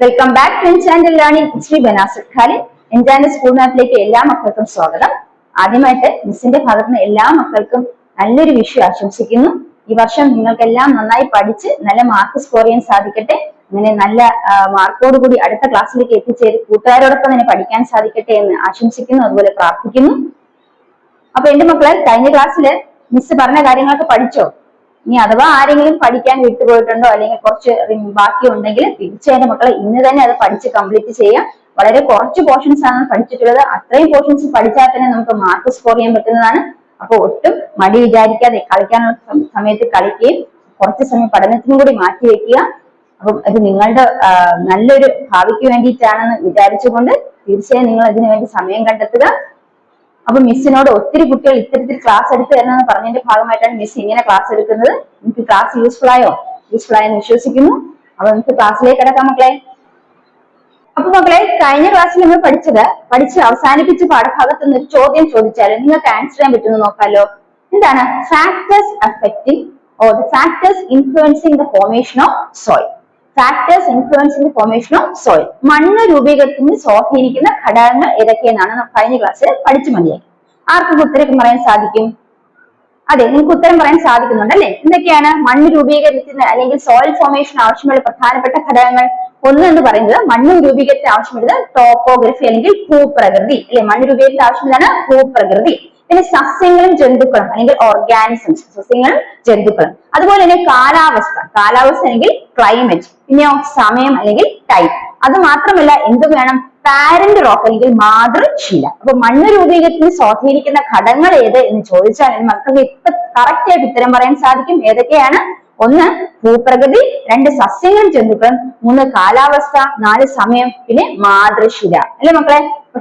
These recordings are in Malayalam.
Welcome back to channel learning Shri ബനാസർ ഖാലിൻ. എൻജാന്റെ സ്കൂൾ മാപ്പിലേക്ക് എല്ലാ മക്കൾക്കും സ്വാഗതം. ആദ്യമായിട്ട് മിസ്സിന്റെ ഭാഗത്ത് നിന്ന് എല്ലാ മക്കൾക്കും നല്ലൊരു വിഷു ആശംസിക്കുന്നു. ഈ വർഷം നിങ്ങൾക്കെല്ലാം നന്നായി പഠിച്ച് നല്ല മാർക്ക് സ്കോർ ചെയ്യാൻ സാധിക്കട്ടെ. അങ്ങനെ നല്ല മാർക്കോട് കൂടി അടുത്ത ക്ലാസ്സിലേക്ക് എത്തിച്ചേര് കൂട്ടുകാരോടൊപ്പം തന്നെ പഠിക്കാൻ സാധിക്കട്ടെ എന്ന് ആശംസിക്കുന്നു അതുപോലെ പ്രാർത്ഥിക്കുന്നു. അപ്പൊ എന്റെ മക്കളെ കഴിഞ്ഞ ക്ലാസ്സിൽ മിസ് പറഞ്ഞ കാര്യങ്ങളൊക്കെ പഠിച്ചോ? ഇനി അഥവാ ആരെങ്കിലും പഠിക്കാൻ വിട്ടുപോയിട്ടുണ്ടോ അല്ലെങ്കിൽ കുറച്ച് ബാക്കി ഉണ്ടെങ്കിൽ തീർച്ചയായും മക്കളെ ഇന്ന് തന്നെ അത് പഠിച്ച് കംപ്ലീറ്റ് ചെയ്യാം. വളരെ കുറച്ച് പോർഷൻസ് ആണ് പഠിച്ചിട്ടുള്ളത്. അത്രയും പോർഷൻസ് പഠിച്ചാൽ തന്നെ നമുക്ക് മാർക്ക് സ്കോർ ചെയ്യാൻ പറ്റുന്നതാണ്. അപ്പൊ ഒട്ടും മടി വിചാരിക്കാതെ കളിക്കാനുള്ള സമയത്ത് കളിക്കുകയും കുറച്ച് സമയം പഠനത്തിനും കൂടി മാറ്റി വെക്കുക. അപ്പം ഇത് നിങ്ങളുടെ നല്ലൊരു ഭാവിക്ക് വേണ്ടിയിട്ടാണെന്ന് വിചാരിച്ചുകൊണ്ട് തീർച്ചയായും നിങ്ങൾ അതിനു വേണ്ടി സമയം കണ്ടെത്തുക. അപ്പൊ മിസ്സിനോട് ഒത്തിരി കുട്ടികൾ ഇത്തരത്തിൽ ക്ലാസ് എടുത്തു തരണമെന്ന് പറഞ്ഞതിന്റെ ഭാഗമായിട്ടാണ് മിസ് ഇങ്ങനെ ക്ലാസ് എടുക്കുന്നത്. നിങ്ങൾക്ക് ക്ലാസ് യൂസ്ഫുൾ ആയോ? യൂസ്ഫുൾ ആയെന്ന് വിശ്വസിക്കുന്നു. അപ്പൊ നമുക്ക് ക്ലാസ്സിലേക്ക് കിടക്കാം മക്കളെ. അപ്പൊ മക്കളെ കഴിഞ്ഞ ക്ലാസ്സിൽ നമ്മൾ പഠിച്ചത് പഠിച്ച് അവസാനിപ്പിച്ച പാഠഭാഗത്ത് നിന്ന് ഒരു ചോദ്യം ചോദിച്ചാൽ നിങ്ങൾക്ക് ആൻസർ ചെയ്യാൻ പറ്റുമെന്ന് നോക്കാലോ. എന്താണ്? Factors affecting or the factors influencing the formation of soil factors influence in formation of soil മണ്ണ് രൂപീകരണത്തിന് സ്വാധീനിക്കുന്ന ഘടകങ്ങൾ ഏതൊക്കെയെന്നാണ് കഴിഞ്ഞ ക്ലാസ്സിൽ പഠിച്ചു മതിയായി ആർക്കും ഉത്തരം പറയാൻ സാധിക്കും? അതെ നിങ്ങൾക്ക് ഉത്തരം പറയാൻ സാധിക്കുന്നുണ്ട് അല്ലെ? എന്തൊക്കെയാണ് മണ്ണ് രൂപീകരണത്തിന് അല്ലെങ്കിൽ സോയിൽ ഫോർമേഷൻ ആവശ്യമുള്ള പ്രധാനപ്പെട്ട ഘടകങ്ങൾ? ഒന്ന് എന്ന് പറയുന്നത് മണ്ണ് രൂപീകരണത്തിന് ആവശ്യമുള്ളത് ടോപ്പോഗ്രഫി അല്ലെങ്കിൽ ഭൂപ്രകൃതി. അല്ലെ മണ്ണ് രൂപീകരണത്തിന് ആവശ്യമുള്ളതാണ് ഭൂപ്രകൃതി. പിന്നെ സസ്യങ്ങളും ജന്തുക്കളും അല്ലെങ്കിൽ ഓർഗാനിസംസ് സസ്യങ്ങളും ജന്തുക്കളും. അതുപോലെ തന്നെ കാലാവസ്ഥ. കാലാവസ്ഥ അല്ലെങ്കിൽ ക്ലൈമറ്റ് പിന്നെയോ സമയം അല്ലെങ്കിൽ ടൈം അത് മാത്രമല്ല എന്ത് വേണം? പാരന്റ് റോക്ക് അല്ലെങ്കിൽ മാതൃശില അപ്പൊ മണ്ണ് രൂപീകരണത്തിന് സ്വാധീനിക്കുന്ന ഘടകങ്ങൾ ഏത് എന്ന് ചോദിച്ചാൽ മക്കൾക്ക് ഇപ്പൊ കറക്റ്റ് ആയിട്ട് ഉത്തരം പറയാൻ സാധിക്കും ഏതൊക്കെയാണ്? ഒന്ന് ഭൂപ്രകൃതി. രണ്ട് സസ്യങ്ങളും ജന്തുക്കളും. മൂന്ന് കാലാവസ്ഥ. നാല് സമയം. പിന്നെ മാതൃശില. അല്ലെ മക്കളെ?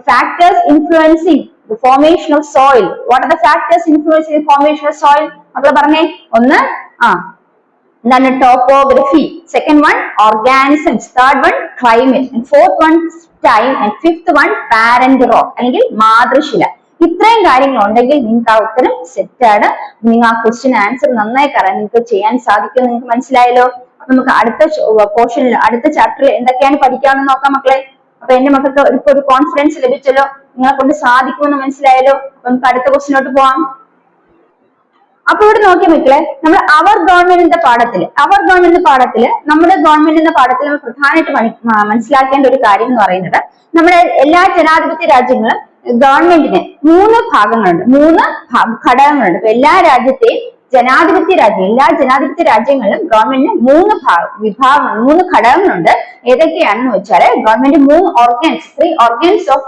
Factors influencing the formation of soil. What are the factors influencing the formation of soil? മക്കളെ പറഞ്ഞേ ഒന്ന് ആ എന്താണ് topography second one organisms third one climate fourth one time and fifth one parent rock അല്ലെങ്കിൽ മാതൃശില. ഇത്രയും കാര്യങ്ങൾ ഉണ്ടെങ്കിൽ നിങ്ങൾക്ക് ആ ഉത്തരം സെറ്റ് ആണ്. നിങ്ങൾ ആ ക്വസ്റ്റ്യൻ ആൻസർ നന്നായി പറയാൻ നിങ്ങൾക്ക് ചെയ്യാൻ സാധിക്കും നിങ്ങൾക്ക് മനസ്സിലായല്ലോ? നമുക്ക് അടുത്ത പോർഷനിൽ അടുത്ത ചാപ്റ്ററിൽ എന്തൊക്കെയാണ് പഠിക്കാമെന്ന് നോക്കാം മക്കളെ. അപ്പൊ എന്റെ മക്കൾക്ക് ഇപ്പൊ ഒരു കോൺഫിഡൻസ് ലഭിച്ചല്ലോ. നിങ്ങളെ കൊണ്ട് സാധിക്കുമെന്ന് മനസ്സിലായല്ലോ അപ്പൊ നമുക്ക് അടുത്ത ക്വസ്റ്റിനോട്ട് പോവാം. അപ്പൊ ഇവിടെ നോക്കിയ മക്കളെ നമ്മൾ അവർ ഗവൺമെന്റിന്റെ പാഠത്തിൽ അവർ ഗവൺമെന്റിന്റെ പാഠത്തിൽ നമ്മുടെ ഗവൺമെന്റിന്റെ പാഠത്തിൽ നമ്മൾ പ്രധാനമായിട്ട് മനസ്സിലാക്കേണ്ട ഒരു കാര്യം എന്ന് പറയുന്നത് നമ്മുടെ എല്ലാ ജനാധിപത്യ രാജ്യങ്ങളും ഗവൺമെന്റിന് മൂന്ന് ഭാഗങ്ങളുണ്ട് മൂന്ന് ഘടകങ്ങളുണ്ട്. ഇപ്പൊ എല്ലാ രാജ്യത്തെയും ജനാധിപത്യ രാജ്യം എല്ലാ ജനാധിപത്യ രാജ്യങ്ങളിലും ഗവൺമെന്റിന് മൂന്ന് വിഭാഗങ്ങൾ മൂന്ന് ഘടകങ്ങളുണ്ട്. ഏതൊക്കെയാണെന്ന് വെച്ചാൽ ഗവൺമെന്റ് മൂന്ന് organs three organs of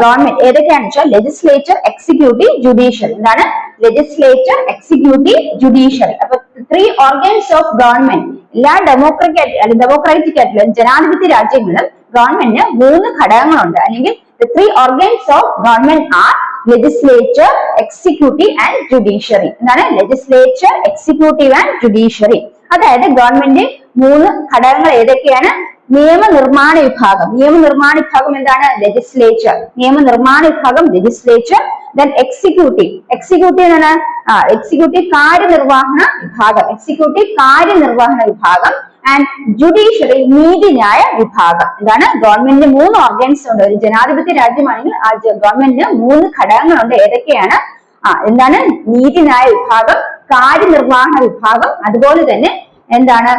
government ഏതൊക്കെയാണെന്ന് വെച്ചാൽ ലെജിസ്ലേച്ചർ എക്സിക്യൂട്ടീവ് ജുഡീഷ്യൽ എന്താണ് ലെജിസ്ലേച്ചർ എക്സിക്യൂട്ടീവ് ജുഡീഷ്യൽ അപ്പൊ ത്രീ ഓർഗൻസ് ഓഫ് ഗവൺമെന്റ് എല്ലാ ഡെമോക്രാറ്റിക് ഡെമോക്രാറ്റിക് ആയിട്ടുള്ള ജനാധിപത്യ രാജ്യങ്ങളിലും ഗവൺമെന്റിന് മൂന്ന് ഘടകങ്ങളുണ്ട്. അല്ലെങ്കിൽ three organs of government are legislature executive and judiciary എന്താണ് ലെജിസ്ലേച്ചർ എക്സിക്യൂട്ടീവ് ആൻഡ് ജുഡീഷ്യറി അതായത് ഗവൺമെന്റ് മൂന്ന് ഘടകങ്ങൾ ഏതൊക്കെയാണ്? നിയമനിർമ്മാണ വിഭാഗം നിയമനിർമ്മാണ വിഭാഗം എന്താണ്? ലെജിസ്ലേച്ചർ നിയമനിർമ്മാണ വിഭാഗം ലെജിസ്ലേച്ചർ ദെൻ എക്സിക്യൂട്ടീവ് എക്സിക്യൂട്ടീവ് എന്താണ്? ആ എക്സിക്യൂട്ടീവ് കാര്യനിർവഹണ വിഭാഗം. എക്സിക്യൂട്ടീവ് കാര്യനിർവഹണ വിഭാഗം ആൻഡ് ജുഡീഷ്യറി നീതിന്യായ വിഭാഗം. എന്താണ്? ഗവൺമെന്റിന് മൂന്ന് ഓർഗൻസ് ഉണ്ട്. ഒരു ജനാധിപത്യ രാജ്യമാണെങ്കിൽ ആ ഗവൺമെന്റിന് മൂന്ന് ഘടകങ്ങളുണ്ട്. ഏതൊക്കെയാണ്? ആ എന്താണ്? നീതിന്യായ വിഭാഗം കാര്യനിർവഹണ വിഭാഗം. അതുപോലെ തന്നെ എന്താണ്?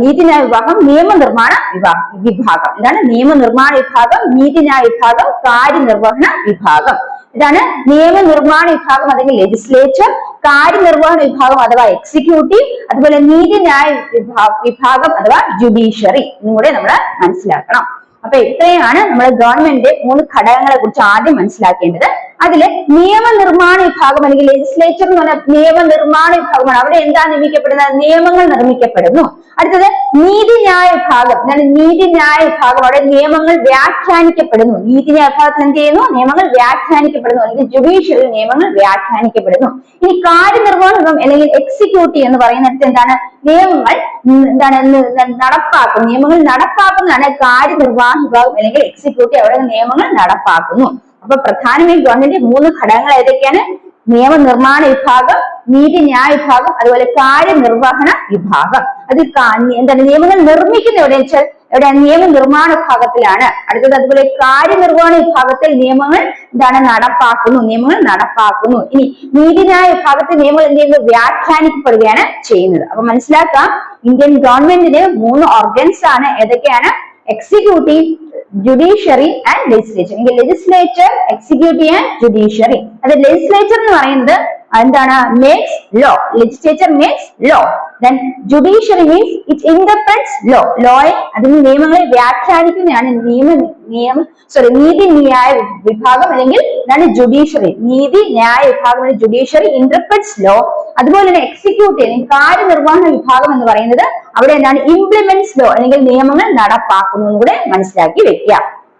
നീതിന്യായ വിഭാഗം നിയമനിർമ്മാണ വിഭാഗം വിഭാഗം. ഇതാണ് നിയമനിർമ്മാണ വിഭാഗം നീതിന്യായ വിഭാഗം കാര്യനിർവഹണ വിഭാഗം. ഇതാണ് നിയമനിർമ്മാണ വിഭാഗം അല്ലെങ്കിൽ ലെജിസ്ലേച്ചർ കാര്യനിർവഹണ വിഭാഗം അഥവാ എക്സിക്യൂട്ടീവ് അതുപോലെ നീതിന്യായ വിഭാ- വിഭാഗം അഥവാ ജുഡീഷ്യറി എന്നും കൂടെ നമ്മൾ മനസ്സിലാക്കണം. അപ്പൊ ഇത്രയാണ് നമ്മുടെ ഗവൺമെന്റിന്റെ മൂന്ന് ഘടകങ്ങളെ കുറിച്ച് ആദ്യം മനസ്സിലാക്കേണ്ടത്. അതിൽ നിയമനിർമ്മാണ വിഭാഗം അല്ലെങ്കിൽ ലെജിസ്ലേച്ചർ എന്ന് പറഞ്ഞാൽ നിയമനിർമ്മാണ വിഭാഗമാണ്. അവിടെ എന്താ നിർമ്മിക്കപ്പെടുന്നത് നിയമങ്ങൾ നിർമ്മിക്കപ്പെടുന്നു. അടുത്തത് നീതിന്യായ വിഭാഗം. എന്താണ് നീതിന്യായ വിഭാഗം? അവിടെ നിയമങ്ങൾ വ്യാഖ്യാനിക്കപ്പെടുന്നു. നീതിന്യായ വിഭാഗത്തിൽ എന്ത് ചെയ്യുന്നു? നിയമങ്ങൾ വ്യാഖ്യാനിക്കപ്പെടുന്നു. അല്ലെങ്കിൽ ജുഡീഷ്യറിൽ നിയമങ്ങൾ വ്യാഖ്യാനിക്കപ്പെടുന്നു. ഇനി കാര്യനിർവഹണ വിഭാഗം അല്ലെങ്കിൽ എക്സിക്യൂട്ടീവ് എന്ന് പറയുന്ന പറയുന്നിടത്ത് എന്താണ്? നിയമങ്ങൾ എന്താണ്? നടപ്പാക്കും. നിയമങ്ങൾ നടപ്പാക്കുന്നതാണ് കാര്യനിർവഹണ വിഭാഗം അല്ലെങ്കിൽ എക്സിക്യൂട്ടീവ് അവിടെ നിയമങ്ങൾ നടപ്പാക്കുന്നു. അപ്പൊ പ്രധാനമായും ഗവൺമെന്റ് മൂന്ന് ഘടകങ്ങൾ ഏതൊക്കെയാണ്? നിയമനിർമ്മാണ വിഭാഗം നീതിന്യായ വിഭാഗം അതുപോലെ കാര്യനിർവഹണ വിഭാഗം. അത് എന്താണ് നിയമങ്ങൾ നിർമ്മിക്കുന്ന എവിടെ വെച്ചാൽ ഇവിടെ നിയമനിർമ്മാണ വിഭാഗത്തിലാണ്. അടുത്തത് അതുപോലെ കാര്യനിർവഹണ വിഭാഗത്തിൽ നിയമങ്ങൾ എന്താണ് നടപ്പാക്കുന്നു നിയമങ്ങൾ നടപ്പാക്കുന്നു. ഇനി നീതിന്യായ വിഭാഗത്തിൽ നിയമങ്ങൾ എന്ത് ചെയ്യുന്നു? വ്യാഖ്യാനിക്കപ്പെടുകയാണ് ചെയ്യുന്നത്. അപ്പൊ മനസ്സിലാക്കാം ഇന്ത്യൻ ഗവൺമെന്റിന് മൂന്ന് ഓർഗൻസ് ആണ്. ഏതൊക്കെയാണ്? എക്സിക്യൂട്ടീവ് ജുഡീഷ്യറി ആൻഡ് ലെജിസ്ലേച്ചർ എങ്കിൽ ലെജിസ്ലേച്ചർ എക്സിക്യൂട്ടീവ് ആൻഡ് ജുഡീഷ്യറി അത് ലെജിസ്ലേച്ചർ എന്ന് പറയുന്നത് എന്താണ് makes law legislature makes law then judiciary means it interprets law ലോയെ അതിന് നിയമങ്ങളെ വ്യാഖ്യാനിക്കുന്നതാണ് നിയമ നിയമ സോറി നീതി ന്യായ വിഭാഗം അല്ലെങ്കിൽ എന്താണ് ജുഡീഷ്യറി നീതി ന്യായ വിഭാഗം ജുഡീഷ്യറി ഇന്റർപ്രറ്റ്സ് ലോ അതുപോലെ തന്നെ എക്സിക്യൂട്ടീവ് കാര്യനിർവഹണ വിഭാഗം എന്ന് പറയുന്നത് അവിടെ എന്താണ്? ഇംപ്ലിമെന്റ്സ് ലോ അല്ലെങ്കിൽ നിയമങ്ങൾ നടപ്പാക്കുന്നു കൂടെ മനസ്സിലാക്കി വെക്കുക.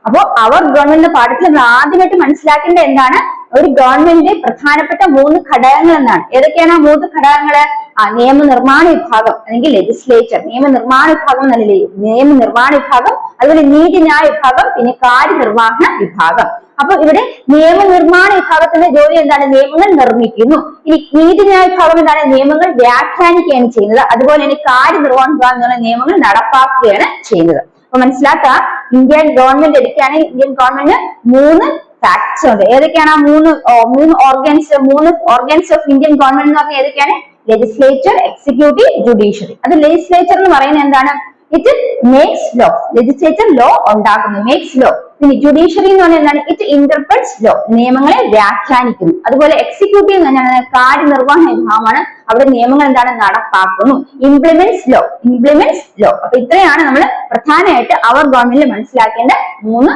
അപ്പോ അവർ ഗവൺമെന്റ് പാഠത്തിൽ നമ്മൾ ആദ്യമായിട്ട് മനസ്സിലാക്കേണ്ട എന്താണ്? ഒരു ഗവൺമെന്റിന്റെ പ്രധാനപ്പെട്ട മൂന്ന് ഘടകങ്ങൾ എന്നാണ്. ഏതൊക്കെയാണ് ആ മൂന്ന് ഘടകങ്ങൾ? ആ നിയമനിർമ്മാണ വിഭാഗം അല്ലെങ്കിൽ ലെജിസ്ലേച്ചർ നിയമനിർമ്മാണ വിഭാഗം എന്നല്ലേ നിയമനിർമ്മാണ വിഭാഗം അതുപോലെ നീതിന്യായ വിഭാഗം പിന്നെ കാര്യനിർവഹണ വിഭാഗം. അപ്പൊ ഇവിടെ നിയമനിർമ്മാണ വിഭാഗത്തിന്റെ ജോലി എന്താണ്? നിയമങ്ങൾ നിർമ്മിക്കുന്നു. ഇനി നീതിന്യായ വിഭാഗം എന്താണ്? നിയമങ്ങൾ വ്യാഖ്യാനിക്കുകയാണ് ചെയ്യുന്നത്. അതുപോലെ തന്നെ കാര്യനിർവഹണ വിഭാഗം എന്ന് നിയമങ്ങൾ നടപ്പാക്കുകയാണ് ചെയ്യുന്നത്. അപ്പൊ മനസ്സിലാക്കാം ഇന്ത്യൻ ഗവൺമെന്റ് എടുക്കുകയാണെങ്കിൽ ഇന്ത്യൻ ഗവൺമെന്റ് മൂന്ന് ഫാക്ട്സ് ഉണ്ട്. ഏതൊക്കെയാണ് ആ മൂന്ന് മൂന്ന് ഓർഗൻസ് മൂന്ന് ഓർഗൻസ് ഓഫ് ഇന്ത്യൻ ഗവൺമെന്റ് എന്ന് പറഞ്ഞാൽ ഏതൊക്കെയാണ്? ലെജിസ്ലേച്ചർ എക്സിക്യൂട്ടീവ് ജുഡീഷ്യറി അത് ലെജിസ്ലേച്ചർ എന്ന് പറയുന്നത് എന്താണ്? It makes law legislature law ഉണ്ടാക്കുന്നു. മേക്സ് ലോ പിന്നെ ജുഡീഷ്യറി എന്ന് പറഞ്ഞാൽ എന്താണ്? ഇറ്റ് ഇന്റർപ്രറ്റ്സ് ലോ നിയമങ്ങളെ വ്യാഖ്യാനിക്കുന്നു. അതുപോലെ എക്സിക്യൂട്ടീവ് എന്ന് പറഞ്ഞാൽ കാര്യനിർവഹണ വിഭാഗമാണ്. അവിടെ നിയമങ്ങൾ എന്താണ്? നടപ്പാക്കുന്നു. ഇംപ്ലിമെന്റ്സ് ലോ ഇംപ്ലിമെന്റ്സ് ലോ അപ്പൊ ഇത്രയാണ് നമ്മൾ പ്രധാനമായിട്ട് അവർ ഗവൺമെന്റിൽ മനസ്സിലാക്കേണ്ട മൂന്ന്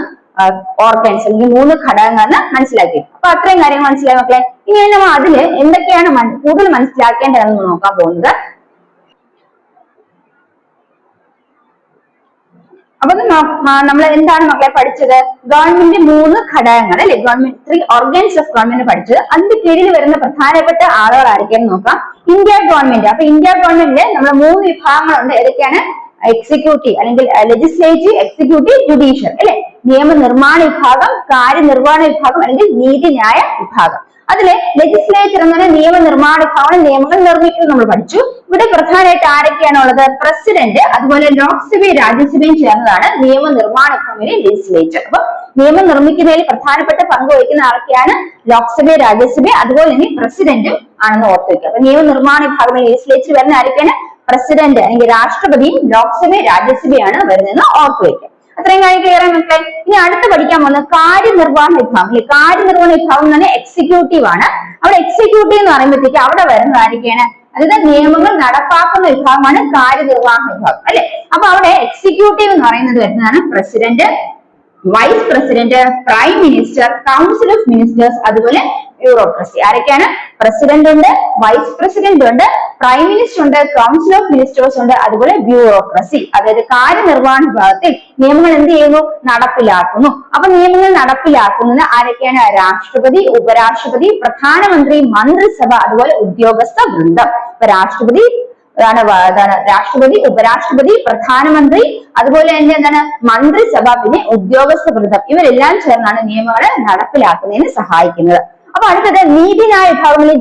ഓർഗൻസ് അല്ലെങ്കിൽ മൂന്ന് ഘടകങ്ങളെന്ന് മനസ്സിലാക്കി അപ്പൊ അത്രയും കാര്യങ്ങൾ മനസ്സിലായി മക്കളെ. ഇനി നമ്മൾ അതിൽ എന്തൊക്കെയാണ് കൂടുതൽ മനസ്സിലാക്കേണ്ടതെന്ന് നോക്കാൻ പോകുന്നത്. അപ്പൊ നമ്മൾ എന്താണ് മക്കളെ പഠിച്ചത്? ഗവൺമെന്റ് മൂന്ന് ഘടകങ്ങൾ അല്ലെ? Government three organs of government പഠിച്ചത്. അതിന്റെ കീഴിൽ വരുന്ന പ്രധാനപ്പെട്ട ആളുകൾ ആരൊക്കെയാണെന്ന് നോക്കാം. India government. അപ്പൊ ഇന്ത്യ ഗവൺമെന്റിൽ നമ്മൾ മൂന്ന് വിഭാഗങ്ങളുണ്ട്. ഏതൊക്കെയാണ്? എക്സിക്യൂട്ടീവ് അല്ലെങ്കിൽ ലെജിസ്ലേറ്റീവ് എക്സിക്യൂട്ടീവ് ജുഡീഷ്യൽ അല്ലെ? നിയമനിർമ്മാണ വിഭാഗം കാര്യനിർവഹണ വിഭാഗം അല്ലെങ്കിൽ നീതിന്യായ വിഭാഗം. അതിലെ ലെജിസ്ലേച്ചർ എന്ന് നിയമനിർമ്മാണ വിഭാഗം നിയമങ്ങൾ നിർമ്മിക്കുന്നത് നമ്മൾ പഠിച്ചു. ഇവിടെ പ്രധാനമായിട്ട് ആരൊക്കെയാണ് ഉള്ളത് പ്രസിഡന്റ് അതുപോലെ ലോക്സഭയും രാജ്യസഭയും ചേർന്നതാണ് നിയമനിർമ്മാണ വിഭാഗത്തിലെ ലെജിസ്ലേച്ചർ അപ്പൊ നിയമം നിർമ്മിക്കുന്നതിൽ പ്രധാനപ്പെട്ട പങ്ക് വഹിക്കുന്ന ആരൊക്കെയാണ്? ലോക്സഭയും രാജ്യസഭയും അതുപോലെ തന്നെ പ്രസിഡന്റും ആണെന്ന് ഓർത്തു വെക്കുക. അപ്പൊ നിയമനിർമ്മാണ വിഭാഗം ലെജിസ്ലേച്ചർ വരുന്ന ആരൊക്കെയാണ്? പ്രസിഡന്റ് അല്ലെങ്കിൽ രാഷ്ട്രപതിയും ലോക്സഭയും രാജ്യസഭയാണ് വരുന്നതെന്ന് ഓർത്തു വയ്ക്കുക. അത്രയും കാര്യം ക്ലിയർ ആണ് മക്കളെ? ഇനി അടുത്ത് പഠിക്കാൻ പോകുന്നത് കാര്യനിർവഹണ വിഭാഗം. അല്ലെ കാര്യനിർവഹണ വിഭാഗം എന്ന് പറഞ്ഞാൽ എക്സിക്യൂട്ടീവ് ആണ്. അവിടെ എക്സിക്യൂട്ടീവ് എന്ന് പറയുമ്പോഴത്തേക്ക് അവിടെ വരുന്നത് ആരൊക്കെയാണ്? അതായത് നിയമങ്ങൾ നടപ്പാക്കുന്ന വിഭാഗമാണ് കാര്യനിർവഹണ വിഭാഗം അല്ലെ? അപ്പൊ അവിടെ എക്സിക്യൂട്ടീവ് എന്ന് പറയുന്നത് വരുന്നതാണ് president vice president prime minister council of ministers അതുപോലെ ബ്യൂറോക്രസി ആരൊക്കെയാണ്? പ്രസിഡന്റ് ഉണ്ട് വൈസ് പ്രസിഡന്റ് ഉണ്ട് പ്രൈം മിനിസ്റ്റർ ഉണ്ട് കൗൺസിൽ ഓഫ് മിനിസ്റ്റേഴ്സ് ഉണ്ട് അതുപോലെ ബ്യൂറോക്രസി അതായത് കാര്യനിർവഹണ വിഭാഗത്തിൽ നിയമങ്ങൾ എന്ത് ചെയ്യുന്നു? നടപ്പിലാക്കുന്നു. അപ്പൊ നിയമങ്ങൾ നടപ്പിലാക്കുന്നത് ആരൊക്കെയാണ്? രാഷ്ട്രപതി ഉപരാഷ്ട്രപതി പ്രധാനമന്ത്രി മന്ത്രിസഭ അതുപോലെ ഉദ്യോഗസ്ഥ വൃന്ദം ഇപ്പൊ രാഷ്ട്രപതി അതാണ് രാഷ്ട്രപതി ഉപരാഷ്ട്രപതി പ്രധാനമന്ത്രി അതുപോലെ തന്നെ എന്താണ്? മന്ത്രിസഭ പിന്നെ ഉദ്യോഗസ്ഥ വൃന്ദം ഇവരെല്ലാം ചേർന്നാണ് നിയമങ്ങൾ നടപ്പിലാക്കുന്നതിന് സഹായിക്കുന്നത്. അപ്പൊ അടുത്തത് നീതിന്യായ വിഭാഗങ്ങളിൽ